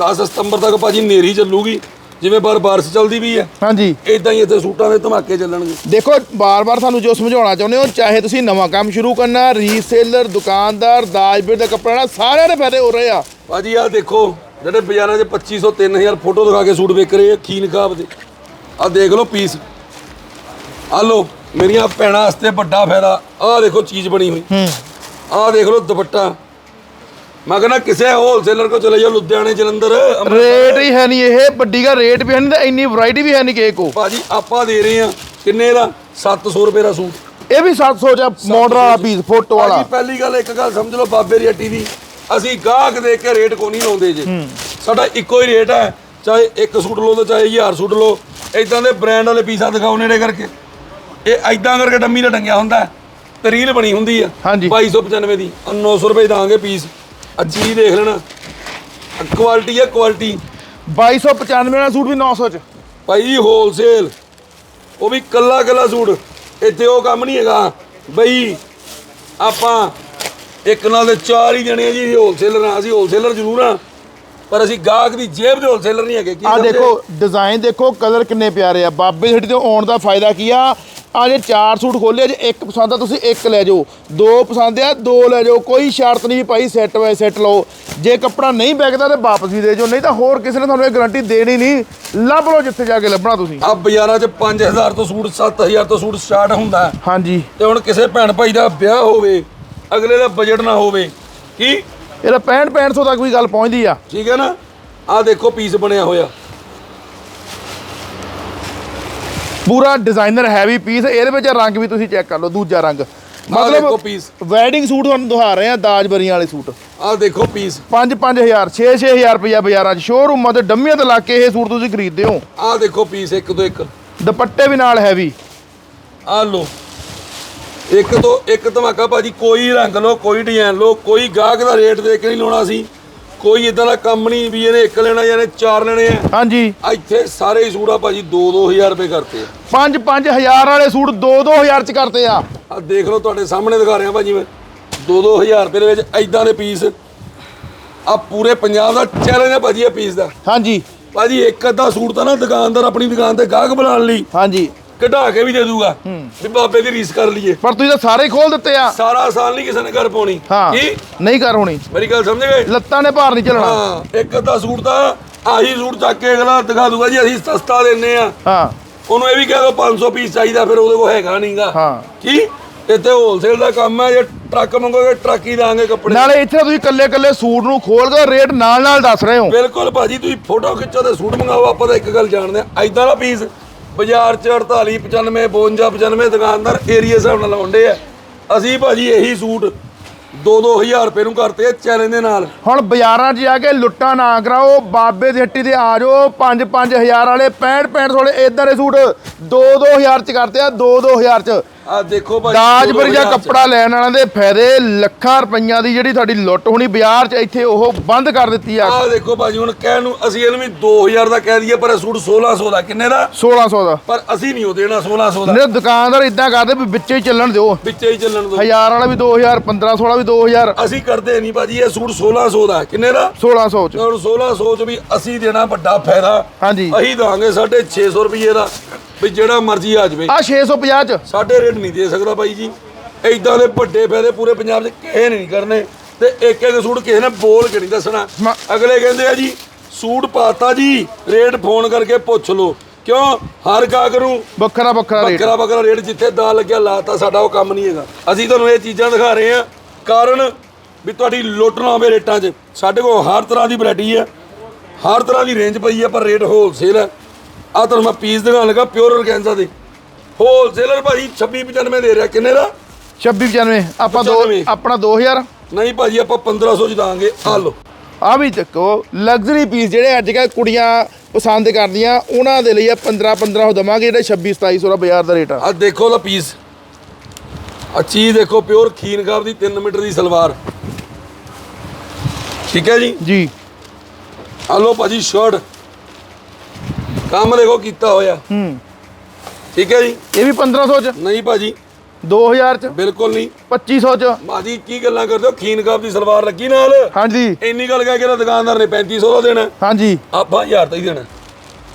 10 ਸਤੰਬਰ ਤੱਕ ਭਾਜੀ ਨੇਰੀ ਚੱਲੂਗੀ। ਜਿਵੇਂ ਬਾਰ ਬਾਰਿਸ਼ ਚੱਲਦੀ ਵੀ ਹੈ। ਹਾਂਜੀ। ਇਦਾਂ ਹੀ ਇੱਥੇ ਸੂਟਾਂ ਦੇ ਧਮਾਕੇ ਚੱਲਣਗੇ। ਦੇਖੋ ਬਾਰ-ਬਾਰ ਤੁਹਾਨੂੰ ਜੋ ਸਮਝਾਉਣਾ ਚਾਹੁੰਦੇ ਹੋ ਚਾਹੇ ਤੁਸੀਂ ਨਵਾਂ ਕੰਮ ਸ਼ੁਰੂ ਕਰਨਾ ਰੀਸੇਲਰ ਦੁਕਾਨਦਾਰ ਦਾਜਬੀਰ ਦਾ ਕੱਪੜਾ ਲੈਣਾ ਸਾਰਿਆਂ ਦੇ ਫਾਇਦੇ ਹੋ ਰਹੇ ਆ। ਭਾਜੀ ਆ ਦੇਖੋ ਜਿਹੜੇ ਬਾਜ਼ਾਰਾਂ 'ਚ 2500 3000 ਫੋਟੋ ਦਿਖਾ ਕੇ ਸੂਟ ਵਿਕ ਰਹੇ ਆ ਖੀਨ ਖਾਬ ਦੇ। ਆ ਦੇਖ ਲਓ ਪੀਸ। ਆ ਲਓ ਮੇਰੀਆਂ ਭੈਣਾਂ ਵਾਸਤੇ ਵੱਡਾ ਫਾਇਦਾ। ਆ ਦੇਖੋ ਚੀਜ਼ ਬਣੀ ਹੋਈ। ਹੂੰ। ਆ ਦੇਖ ਲਓ ਦੁਪੱਟਾ। ਮੈਂ ਕਹਿੰਦਾ ਕਿਸੇ ਹੋਲਸੇਲਰ ਕੋ ਚਲੇ ਜਾਓ ਲੁਧਿਆਣੇ ਜਲੰਧਰ। ਰੇਟ ਹੀ ਹੈ ਨਹੀਂ ਇਹ ਵੱਡੀ ਗਾ ਰੇਟ ਵੀ ਹੈ ਨਹੀਂ ਤੇ ਇੰਨੀ ਵੈਰਾਈਟੀ ਵੀ ਹੈ ਨਹੀਂ ਕਿਸੇ ਕੋ ਭਾਜੀ ਆਪਾਂ ਦੇ ਰਹੇ ਆ ਕਿੰਨੇ ਦਾ? 700 ਰੁਪਏ ਦਾ ਸੂਟ। ਇਹ ਵੀ 700 ਚ ਮਾਡਲ ਵਾਲਾ ਪੀਸ ਫੋਟੋ ਵਾਲਾ। ਭਾਜੀ ਪਹਿਲੀ ਗੱਲ ਇੱਕ ਗੱਲ ਸਮਝ ਲਓ ਬਾਬੇ ਦੀ ਹੱਟੀ ਦੀ। ਅਸੀਂ ਗਾਹਕ ਦੇਖ ਕੇ ਰੇਟ ਕੋ ਨਹੀਂ ਲਾਉਂਦੇ ਜੇ। ਸਾਡਾ ਇੱਕੋ ਹੀ ਰੇਟ ਹੈ। ਚਾਹੇ ਇੱਕ ਸੂਟ ਲਓ ਤੇ ਚਾਹੇ 1000 ਸੂਟ ਲਓ। ਇਦਾਂ ਦੇ ਬ੍ਰਾਂਡ ਵਾਲੇ ਪੀਸਾ ਦਿਖਾਓ ਨੇੜੇ ਕਰਕੇ। ਇਹ ਐਦਾਂ ਕਰਕੇ ਡੰਮੀ ਨਾਲ ਟੰਗਿਆ ਹੁੰਦਾ ਤੇ ਰੀਲ ਬਣੀ ਹੁੰਦੀ ਆ। ਹਾਂਜੀ। 2295 ਦੀ। ਆਹ 900 ਰੁਪਏ ਦਾਂਗੇ ਪੀਸ ਅੱਜੀ ਹੀ ਦੇਖ ਲੈਣਾ। ਕੁਆਲਿਟੀ ਹੈ ਕੁਆਲਿਟੀ 2295 ਵਾਲਾ ਸੂਟ ਵੀ 900 ਚ। ਭਾਈ ਹੋਲਸੇਲ ਉਹ ਵੀ ਕੱਲਾ ਕੱਲਾ ਸੂਟ। ਇੱਥੇ ਉਹ ਕੰਮ ਨਹੀਂ ਹੈਗਾ। ਬਈ ਆਪਾਂ ਇੱਕ ਨਾਲ ਦੇ ਚਾਰ ਹੀ ਜਣੇ ਆ ਜੀ ਹੋਲਸੇਲਰ ਆ। ਅਸੀਂ ਹੋਲਸੇਲਰ ਜ਼ਰੂਰ ਆ। ਪਰ ਅਸੀਂ ਗਾਹਕ ਦੀ ਜੇਬ ਦੇ ਹੋਲਸੇਲਰ ਨਹੀਂ ਹੈਗੇ। ਕੀ ਆ? ਦੇਖੋ ਡਿਜ਼ਾਈਨ ਦੇਖੋ ਕਲਰ ਕਿੰਨੇ ਪਿਆਰੇ ਆ। ਬਾਬੇ ਹੱਟੀ ਤੋਂ ਆਉਣ ਦਾ ਫਾਇਦਾ ਕੀ ਆ? ਆ ਜੇ ਚਾਰ ਸੂਟ ਖੋਲੇ ਜੇ ਇੱਕ ਪਸੰਦ ਆ ਤੁਸੀਂ ਇੱਕ ਲੈ ਜਾਓ। ਦੋ ਪਸੰਦ ਆ ਦੋ ਲੈ ਜਾਓ। ਕੋਈ ਸ਼ਰਤ ਨਹੀਂ ਭਾਈ ਸੈੱਟ ਵਾਈ ਸੈੱਟ ਲਓ। ਜੇ ਕੱਪੜਾ ਨਹੀਂ ਵਿਕਦਾ ਤੇ ਵਾਪਸ ਵੀ ਦੇ ਜਾਓ। ਨਹੀਂ ਤਾਂ ਹੋਰ ਕਿਸੇ ਨੇ ਤੁਹਾਨੂੰ ਇਹ ਗਾਰੰਟੀ ਦੇਣੀ ਨਹੀਂ। ਲੱਭ ਲਓ ਜਿੱਥੇ ਜਾ ਕੇ ਲੱਭਣਾ ਤੁਸੀਂ। ਆ ਬਾਜ਼ਾਰਾਂ 'ਚ 5000 ਤੋਂ ਸੂਟ 7000 ਤੋਂ ਸੂਟ ਸਟਾਰਟ ਹੁੰਦਾ। ਹਾਂਜੀ। ਤੇ ਹੁਣ ਕਿਸੇ ਭੈਣ ਭਾਈ ਦਾ ਵਿਆਹ ਹੋਵੇ ਅਗਲੇ ਦਾ ਬਜਟ ਨਾ ਹੋਵੇ ਕੀ? ਇਹਦਾ 65 6500 ਤੱਕ ਵੀ ਗੱਲ ਪਹੁੰਚਦੀ ਆ। ਠੀਕ ਹੈ ਨਾ? ਆ ਦੇਖੋ ਪੀਸ ਬਣਿਆ ਹੋਇਆ। ਪੂਰਾ ਡਿਜ਼ਾਈਨਰ ਹੈਵੀ ਪੀਸ ਇਹਦੇ ਵਿੱਚ ਰੰਗ ਵੀ ਤੁਸੀਂ ਚੈੱਕ ਕਰ ਲਓ ਦੂਜਾ ਰੰਗ। ਦੇਖੋ ਮਤਲਬ piece। ਵੈਡਿੰਗ ਸੂਟ ਤੁਹਾਨੂੰ ਦਿਖਾ ਰਹੇ ਆ ਦਾਜਬਰੀਆਂ ਵਾਲੇ ਸੂਟ ਆ ਦੇਖੋ ਪੀਸ 5-5000 6-6000 ਰੁਪਇਆ ਬਾਜ਼ਾਰਾਂ 'ਚ। ਸ਼ੋਰੂਮਾਂ ਤੇ ਡੰਮੀਆਂ ਤੇ ਲਾ ਕੇ ਇਹ ਸੂਟ ਤੁਸੀਂ ਖਰੀਦਦੇ ਹੋ। ਆ ਦੇਖੋ ਪੀਸ ਇੱਕ ਤੋਂ ਇੱਕ। ਦੁਪੱਟੇ ਵੀ ਨਾਲ ਹੈਵੀ ਆ ਲੋ ਇੱਕ ਤੋਂ ਇੱਕ ਧਮਾਕਾ ਭਾਜੀ ਕੋਈ ਰੰਗ ਲੋ ਕੋਈ ਡਿਜ਼ਾਈਨ ਲੋ ਕੋਈ ਗਾਹਕ ਦਾ ਰੇਟ ਦੇਖ ਕੇ ਨਹੀਂ ਲਾਉਣਾ ਸੀ ਕੋਈ ਇਦਾਂ ਦਾ ਕੰਮ ਨਹੀਂ ਵੀ ਇਹਨੇ ਇੱਕ ਲੈਣਾ ਜਾਂ ਇਹਨੇ ਚਾਰ ਲੈਣੇ ਆ। ਹਾਂਜੀ। ਇੱਥੇ ਸਾਰੇ ਹੀ ਸੂਟ ਆ ਭਾਜੀ 2-2000 ਰੁਪਏ ਕਰਤੇ 5-5000 ਵਾਲੇ ਸੂਟ 2-2000 'ਚ ਕਰਤੇ ਆ। ਆ ਦੇਖ ਲਓ ਤੁਹਾਡੇ ਸਾਹਮਣੇ ਦਿਖਾ ਰਿਹਾ ਭਾਜੀ ਮੈਂ। 2-2000 ਰੁਪਏ ਦੇ ਵਿੱਚ ਐਦਾਂ ਦੇ ਪੀਸ। ਆ ਪੂਰੇ ਪੰਜਾਬ ਦਾ ਚੈਲੰਜ ਹੈ ਭਾਜੀ ਇਹ ਪੀਸ ਦਾ। ਹਾਂਜੀ। ਭਾਜੀ ਇੱਕ ਅੱਧਾ ਸੂਟ ਤਾਂ ਨਾ ਦੁਕਾਨਦਾਰ ਆਪਣੀ ਦੁਕਾਨ ਤੇ ਗਾਹਕ ਬਣਾਉਣ ਲਈ। ਹਾਂਜੀ। ਕਢਾ ਕੇ ਵੀ ਦੇ ਦੂਗਾ। ਵੀ ਬਾਬੇ ਦੀ ਰੀਸ ਕਰ ਲਈਏ। ਪਰ ਤੁਸੀਂ ਤਾਂ ਸਾਰੇ ਹੀ ਖੋਲ ਦਿੱਤੇ ਆ। ਸਾਰਾ ਸਾਲ ਨਹੀਂ ਕਿਸੇ ਨੇ ਕਰ ਪਾਉਣੀ। ਹਾਂ ਕੀ? ਨਹੀਂ ਕਰ ਹੋਣੀ। ਮੇਰੀ ਗੱਲ ਸਮਝ ਗਏ? ਲੱਤਾਂ ਨੇ ਭਾਰ ਨਹੀਂ ਚੱਲਣਾ। ਹਾਂ ਇੱਕ ਅੱਧਾ ਸੂਟ ਤਾਂ ਆਹੀ ਸੂਟ ਚੱਕ ਕੇ ਅਗਲਾ ਦਿਖਾ ਦੂਗਾ ਜੀ ਅਸੀਂ ਸਸਤਾ ਦਿੰਨੇ ਆ। ਹਾਂ। ਉਹਨੂੰ ਇਹ ਵੀ ਕਹਿ ਦੋ 500 ਪੀਸ ਚਾਹੀਦਾ ਫਿਰ ਉਹਦੇ ਕੋਲ ਹੈਗਾ ਨਹੀਂਗਾ ਹਾਂ। ਕੀ? ਇੱਥੇ ਹੋਲਸੇਲ ਦਾ ਕੰਮ ਹੈ ਜੇ ਟਰੱਕ ਮੰਗੋਗੇ ਟਰੱਕ ਹੀ ਦਾਂਗੇ ਕੱਪੜੇ। ਨਾਲੇ ਇੱਥੇ ਤੁਸੀਂ ਕੱਲੇ ਕੱਲੇ ਸੂਟ ਨੂੰ ਖੋਲ ਕੇ ਰੇਟ ਨਾਲ ਨਾਲ ਦੱਸ ਰਹੇ ਹੋ। ਬਿਲਕੁਲ ਭਾਜੀ ਤੁਸੀਂ ਫੋਟੋ ਖਿੱਚੋ ਤੇ ਸੂਟ ਮੰਗਾਓ ਆਪਾਂ ਤਾਂ ਇੱਕ ਗੱਲ ਜਾਣਦੇ ਆ ਐਦਾਂ ਦਾ ਪੀਸ ਬਾਜ਼ਾਰ 'ਚ 48 95 52 95 ਦੁਕਾਨਦਾਰ ਏਰੀਆ ਹਿਸਾਬ ਨਾਲ ਲਾਉਂਦੇ ਆ। ਅਸੀਂ ਭਾਜੀ ਇਹੀ ਸੂਟ 2-2000 ਰੁਪਏ ਨੂੰ ਕਰਤੇ ਚੈਲੰਜ ਦੇ ਨਾਲ। ਹੁਣ ਬਾਜ਼ਾਰਾਂ 'ਚ ਜਾ ਕੇ ਲੁੱਟਾਂ ਨਾ ਕਰਾਓ, ਬਾਬੇ ਦੀ ਹੱਟੀ ਤੇ ਆ ਜਾਓ 5-5000 ਵਾਲੇ 65-65 ਵਾਲੇ ਇਦਾਂ ਦੇ ਸੂਟ 2-2000 'ਚ ਕਰਤੇ ਆ 2-2000 'ਚ। ਆ ਦੇਖੋ ਭਾਜੀ ਦਾਜਬਰੀ ਦਾ 2-2000 'ਚ। ਕੱਪੜਾ ਲੈਣ ਵਾਲਿਆਂ ਦੇ ਫਾਇਦੇ ਲੱਖਾਂ ਰੁਪਈਆਂ ਦੀ ਜਿਹੜੀ ਤੁਹਾਡੀ ਲੁੱਟ ਹੋਣੀ ਬਾਜ਼ਾਰ 'ਚ ਇੱਥੇ ਉਹ ਬੰਦ ਕਰ ਦਿੱਤੀ ਆ। ਆਹ ਦੇਖੋ ਭਾਜੀ ਹੁਣ ਕਹਿਣ ਨੂੰ ਅਸੀਂ ਇਹਨੂੰ ਵੀ 2000 ਦਾ ਕਹਿ ਦਈਏ ਪਰ ਇਹ ਸੂਟ 1600 ਦਾ। ਕਿੰਨੇ ਦਾ? 1600 ਦਾ। ਪਰ ਅਸੀਂ ਨਹੀਂ ਉਹ ਦੇਣਾ 1600 ਦਾ। ਨੇ ਦੁਕਾਨਦਾਰ ਇਦਾਂ ਕਰਦੇ ਵੀ ਵਿੱਚੇ ਹੀ ਚੱਲਣ ਦਿਓ। ਵਿੱਚੇ ਹੀ ਚੱਲਣ ਦੋ ਹਜ਼ਾਰ ਵਾਲਾ ਵੀ 2000 1500 ਵਾਲਾ ਵੀ 2000 ਅਸੀਂ ਕਰਦੇ ਨਹੀਂ ਭਾਜੀ ਇਹ ਸੂਟ 1600 ਦਾ। ਕਿੰਨੇ ਦਾ? 1600 ਚ। ਹੁਣ 1600 ਚ ਵੀ ਅਸੀਂ ਦੇਣਾ ਵੱਡਾ ਫਾਇਦਾ। ਹਾਂਜੀ। ਅਸੀਂ ਦਾਂਗੇ 650 ਰੁਪਏ ਦਾ। ਵੀ ਜਿਹੜਾ ਮਰਜ਼ੀ ਆ ਜਾਵੇ। ਆ 650 ਚ। ਸਾਡੇ ਰੇਟ ਨਹੀਂ ਦੇ ਸਕਦਾ ਬਾਈ ਜੀ। ਐਦਾਂ ਦੇ ਵੱਡੇ ਫਾਇਦੇ ਪੂਰੇ ਪੰਜਾਬ 'ਚ ਕਿਸੇ ਨੇ ਨਹੀਂ ਕਰਨੇ। ਤੇ ਇੱਕ ਇੱਕ ਸੂਟ ਕਿਸੇ ਨੇ ਬੋਲ ਕੇ ਨਹੀਂ ਦੱਸਣਾ। ਅਗਲੇ ਕਹਿੰਦੇ ਆ ਜੀ ਸੂਟ ਪਾਤਾ ਜੀ ਰੇਟ ਫੋਨ ਕਰਕੇ ਪੁੱਛ ਲਓ। ਕਿਉਂ? ਹਰ ਗਾਹਕ ਨੂੰ ਵੱਖਰਾ ਵੱਖਰਾ ਰੇਟ। ਬੱਕਰਾ ਬੱਕਰਾ ਰੇਟ ਜਿੱਥੇ ਦਾ ਲੱਗਿਆ ਲਾਤਾ ਸਾਡਾ ਉਹ ਕੰਮ ਨਹੀਂ ਹੈਗਾ। ਅਸੀਂ ਤੁਹਾਨੂੰ ਇਹ ਚੀਜ਼ਾਂ ਦਿਖਾ ਰਹੇ ਹਾਂ। ਕਾਰਨ ਵੀ ਤੁਹਾਡੀ ਲੁੱਟ ਨਾ ਹੋਵੇ ਰੇਟਾਂ 'ਚ। ਸਾਡੇ ਕੋਲ ਹਰ ਤਰ੍ਹਾਂ ਦੀ ਵੈਰਾਈਟੀ ਹੈ। ਹਰ ਤਰ੍ਹਾਂ ਦੀ ਰੇਂਜ ਪਈ ਹੈ ਪਰ ਰੇਟ ਹੋਲਸੇਲ ਹੈ। ਆ ਤੁਹਾਨੂੰ ਮੈਂ ਪੀਸ ਦਿਖਾਉਣ ਲੱਗਾ ਪਿਓਰ ਔਰਗੈਂਜ਼ਾ ਦੇ। ਹੋਲਸੇਲਰ ਭਾਜੀ 2695 ਦੇ ਰਿਹਾ। ਕਿੰਨੇ ਦਾ? 2695 ਆਪਾਂ ਦੋ 95 ਆਪਣਾ 2000 ਨਹੀਂ ਭਾਜੀ ਆਪਾਂ 1500 ਚ ਦਾਂਗੇ ਆ ਲਓ। ਆ ਵੀ ਚੱਕੋ ਲਗਜ਼ਰੀ ਪੀਸ ਜਿਹੜੇ ਅੱਜ ਕੱਲ੍ਹ ਕੁੜੀਆਂ ਪਸੰਦ ਕਰਦੀਆਂ ਉਹਨਾਂ ਦੇ ਲਈ ਆ 15 1500 ਦਵਾਂਗੇ ਜਿਹੜੇ 26 2700 ਦਾ ਬਾਜ਼ਾਰ ਦਾ ਰੇਟ ਆ। ਆ ਦੇਖੋ ਦਾ ਪੀਸ ਆ ਚੀਜ਼ ਦੇਖੋ ਪਿਓਰ ਖੀਨ ਕਾਬ ਦੀ 3 ਮੀਟਰ ਦੀ ਸਲਵਾਰ। ਠੀਕ ਹੈ ਜੀ? ਜੀ। ਆ ਲਓ ਭਾਜੀ ਸ਼ਰਟ ਕੰਮ ਦੇਖੋ ਕੀਤਾ ਹੋਇਆ। ਹੂੰ। ਠੀਕ ਹੈ ਜੀ? ਇਹ ਵੀ 1500 ਚ? ਨਹੀਂ ਭਾਜੀ। 2000 ਚ? ਬਿਲਕੁਲ ਨਹੀਂ। 2500 ਚ? ਭਾਜੀ ਕੀ ਗੱਲਾਂ ਕਰਦੇ ਹੋ? ਖੀਨ ਕਾਬ ਦੀ ਸਲਵਾਰ ਲੱਗੀ ਨਾਲ? ਹਾਂਜੀ। ਇੰਨੀ ਗੱਲ ਕਹਿ ਕੇ ਨਾ ਦੁਕਾਨਦਾਰ ਨੇ 3500 ਦਾ ਦੇਣਾ। ਹਾਂਜੀ। ਆਪਾਂ 1000 ਦਾ ਹੀ ਦੇਣਾ।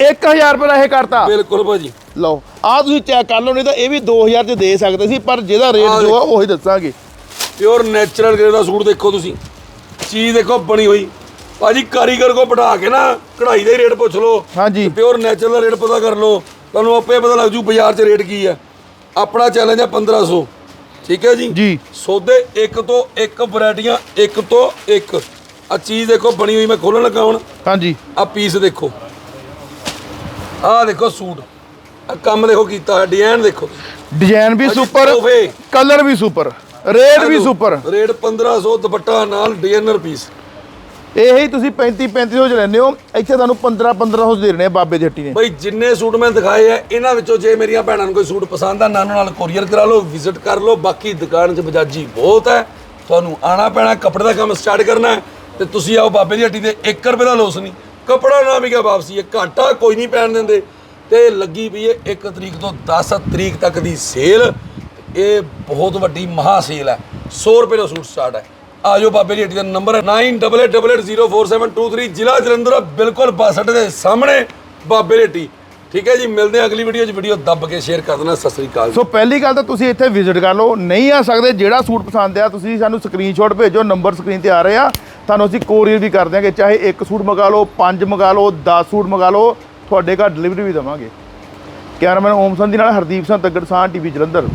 1000 ਰੁਪਏ ਦਾ ਇਹ ਕਰਤਾ। ਬਿਲਕੁਲ ਭਾਜੀ। ਲਓ ਆ ਤੁਸੀਂ ਚੈੱਕ ਕਰ ਲਓ ਨਹੀਂ ਤਾਂ ਇਹ ਵੀ 2000 ਚ ਦੇ ਸਕਦੇ ਸੀ ਪਰ ਜਿਹਦਾ ਰੇਟ ਜੋ ਆ ਉਹੀ ਦੱਸਾਂਗੇ। ਪਿਓਰ ਨੈਚੁਰਲ ਗ੍ਰੇ ਦਾ ਸੂਟ ਦੇਖੋ ਤੁਸੀਂ। ਚੀਜ਼ ਦੇਖੋ ਬਣੀ ਹੋਈ। ਭਾਜੀ ਕਾਰੀਗਰ ਕੋ ਬਿਠਾ ਕੇ ਨਾ ਕਢਾਈ ਦਾ ਹੀ ਰੇਟ ਪੁੱਛ ਲਓ। ਹਾਂਜੀ। ਪਿਓਰ ਨੈਚੁਰਲ ਦਾ ਰੇਟ ਪਤਾ ਕਰ ਲਓ। ਤੁਹਾਨੂੰ ਆਪੇ ਪਤਾ ਲੱਗ ਜੂ ਬਾਜ਼ਾਰ 'ਚ ਰੇਟ ਕੀ ਆ ਆਪਣਾ ਚੈਲੰਜ ਹੈ 1500 ਠੀਕ ਹੈ ਜੀ? ਜੀ। ਸੌਦੇ ਇੱਕ ਤੋਂ ਇੱਕ ਵੈਰਾਈਟੀਆਂ ਇੱਕ ਤੋਂ ਇੱਕ। ਆ ਚੀਜ਼ ਦੇਖੋ ਬਣੀ ਹੋਈ ਮੈਂ ਖੋਲਣ ਲੱਗਾ ਹੁਣ। ਹਾਂਜੀ। ਆ ਪੀਸ ਦੇਖੋ। ਆ ਦੇਖੋ ਸੂਟ। ਆ ਕੰਮ ਦੇਖੋ ਕੀਤਾ ਹੋਇਆ ਡਿਜ਼ਾਈਨ ਦੇਖੋ। ਡਿਜ਼ਾਈਨ ਵੀ ਸੁਪਰ। ਕਲਰ ਵੀ ਸੁਪਰ ਰੇਟ ਵੀ ਸੁਪਰ ਰੇਟ 1500 ਦੁਪੱਟਾ ਨਾਲ ਡਿਜ਼ਾਈਨਰ ਪੀਸ ਇਹ ਹੀ ਤੁਸੀਂ 35 3500 ਚ ਲੈਂਦੇ ਹੋ। ਇੱਥੇ ਤੁਹਾਨੂੰ 15 1500 ਦੇ ਦੇਣੇ ਆ ਬਾਬੇ ਦੀ ਹੱਟੀ ਨੇ। ਬਈ, ਜਿੰਨੇ ਸੂਟ ਮੈਂ ਦਿਖਾਏ ਆ, ਇਹਨਾਂ ਵਿੱਚੋਂ ਜੇ ਮੇਰੀਆਂ ਭੈਣਾਂ ਨੂੰ ਕੋਈ ਸੂਟ ਪਸੰਦ ਆ ਨਾਲੋਂ ਨਾਲ ਕੋਰੀਅਰ ਕਰਾ ਲਓ ਵਿਜ਼ਿਟ ਕਰ ਲਓ। ਬਾਕੀ ਦੁਕਾਨ 'ਚ ਬਜਾਜੀ ਬਹੁਤ ਹੈ। ਤੁਹਾਨੂੰ ਆਣਾ ਪੈਣਾ ਕੱਪੜੇ ਦਾ ਕੰਮ ਸਟਾਰਟ ਕਰਨਾ ਹੈ। ਤੇ ਤੁਸੀਂ ਆਓ ਬਾਬੇ ਦੀ ਹੱਟੀ ਤੇ 1 ਰੁਪਏ ਦਾ ਲੋਸ ਨਹੀਂ। ਕੱਪੜਾ ਨਾ ਵੀ ਗਿਆ ਵਾਪਸੀ, ਇਹ ਘਾਟਾ ਕੋਈ ਨਹੀਂ ਪੈਣ ਦਿੰਦੇ। ਤੇ ਲੱਗੀ ਪਈ ਹੈ 1 ਤਰੀਕ ਤੋਂ 10 ਤਰੀਕ ਤੱਕ ਦੀ ਸੇਲ ਇਹ ਬਹੁਤ ਵੱਡੀ ਮਹਾ ਸੇਲ ਹੈ। 100 ਰੁਪਏ ਦਾ ਸੂਟ ਸਟਾਰਟ ਹੈ। ਆਜੋ ਬਾਬੇ ਦੀ ਹੱਟੀ ਦਾ ਨੰਬਰ ਹੈ 9888047223 ਜ਼ਿਲ੍ਹਾ ਜਲੰਧਰ ਬਿਲਕੁਲ ਬੱਸ ਅੱਡੇ ਦੇ ਸਾਹਮਣੇ ਬਾਬੇ ਦੀ ਹੱਟੀ ਠੀਕ ਹੈ ਜੀ ਮਿਲਦੇ ਹਾਂ ਅਗਲੀ ਵੀਡੀਓ 'ਚ ਵੀਡੀਓ ਦੱਬ ਕੇ ਸ਼ੇਅਰ ਕਰ ਦੇਣਾ ਸਤਿ ਸ੍ਰੀ ਅਕਾਲ ਸੋ ਪਹਿਲੀ ਗੱਲ ਤਾਂ ਤੁਸੀਂ ਇੱਥੇ ਵਿਜ਼ਿਟ ਕਰ ਲਓ ਨਹੀਂ ਆ ਸਕਦੇ ਜਿਹੜਾ ਸੂਟ ਪਸੰਦ ਆ ਤੁਸੀਂ ਸਾਨੂੰ ਸਕਰੀਨਸ਼ਾਟ ਭੇਜੋ ਨੰਬਰ ਸਕਰੀਨ ਤੇ ਆ ਰਹੇ ਆ ਤੁਹਾਨੂੰ ਅਸੀਂ ਕੋਰੀਅਰ ਵੀ ਕਰ ਦਿਆਂਗੇ ਚਾਹੇ ਇੱਕ ਸੂਟ ਮੰਗਾ ਲਓ ਪੰਜ ਮੰਗਾ ਲਓ 10 ਸੂਟ ਮੰਗਾ ਲਓ ਤੁਹਾਡੇ ਘਰ ਡਿਲੀਵਰੀ ਵੀ ਦੇਵਾਂਗੇ ਕੈਮਰਾਮੈਨ ਓਮ ਸੰਧੀ ਨਾਲ ਹਰਦੀਪ ਸਿੰਘ ਤੱਗੜ ਸਾਹ ਟੀਵੀ ਜਲੰਧਰ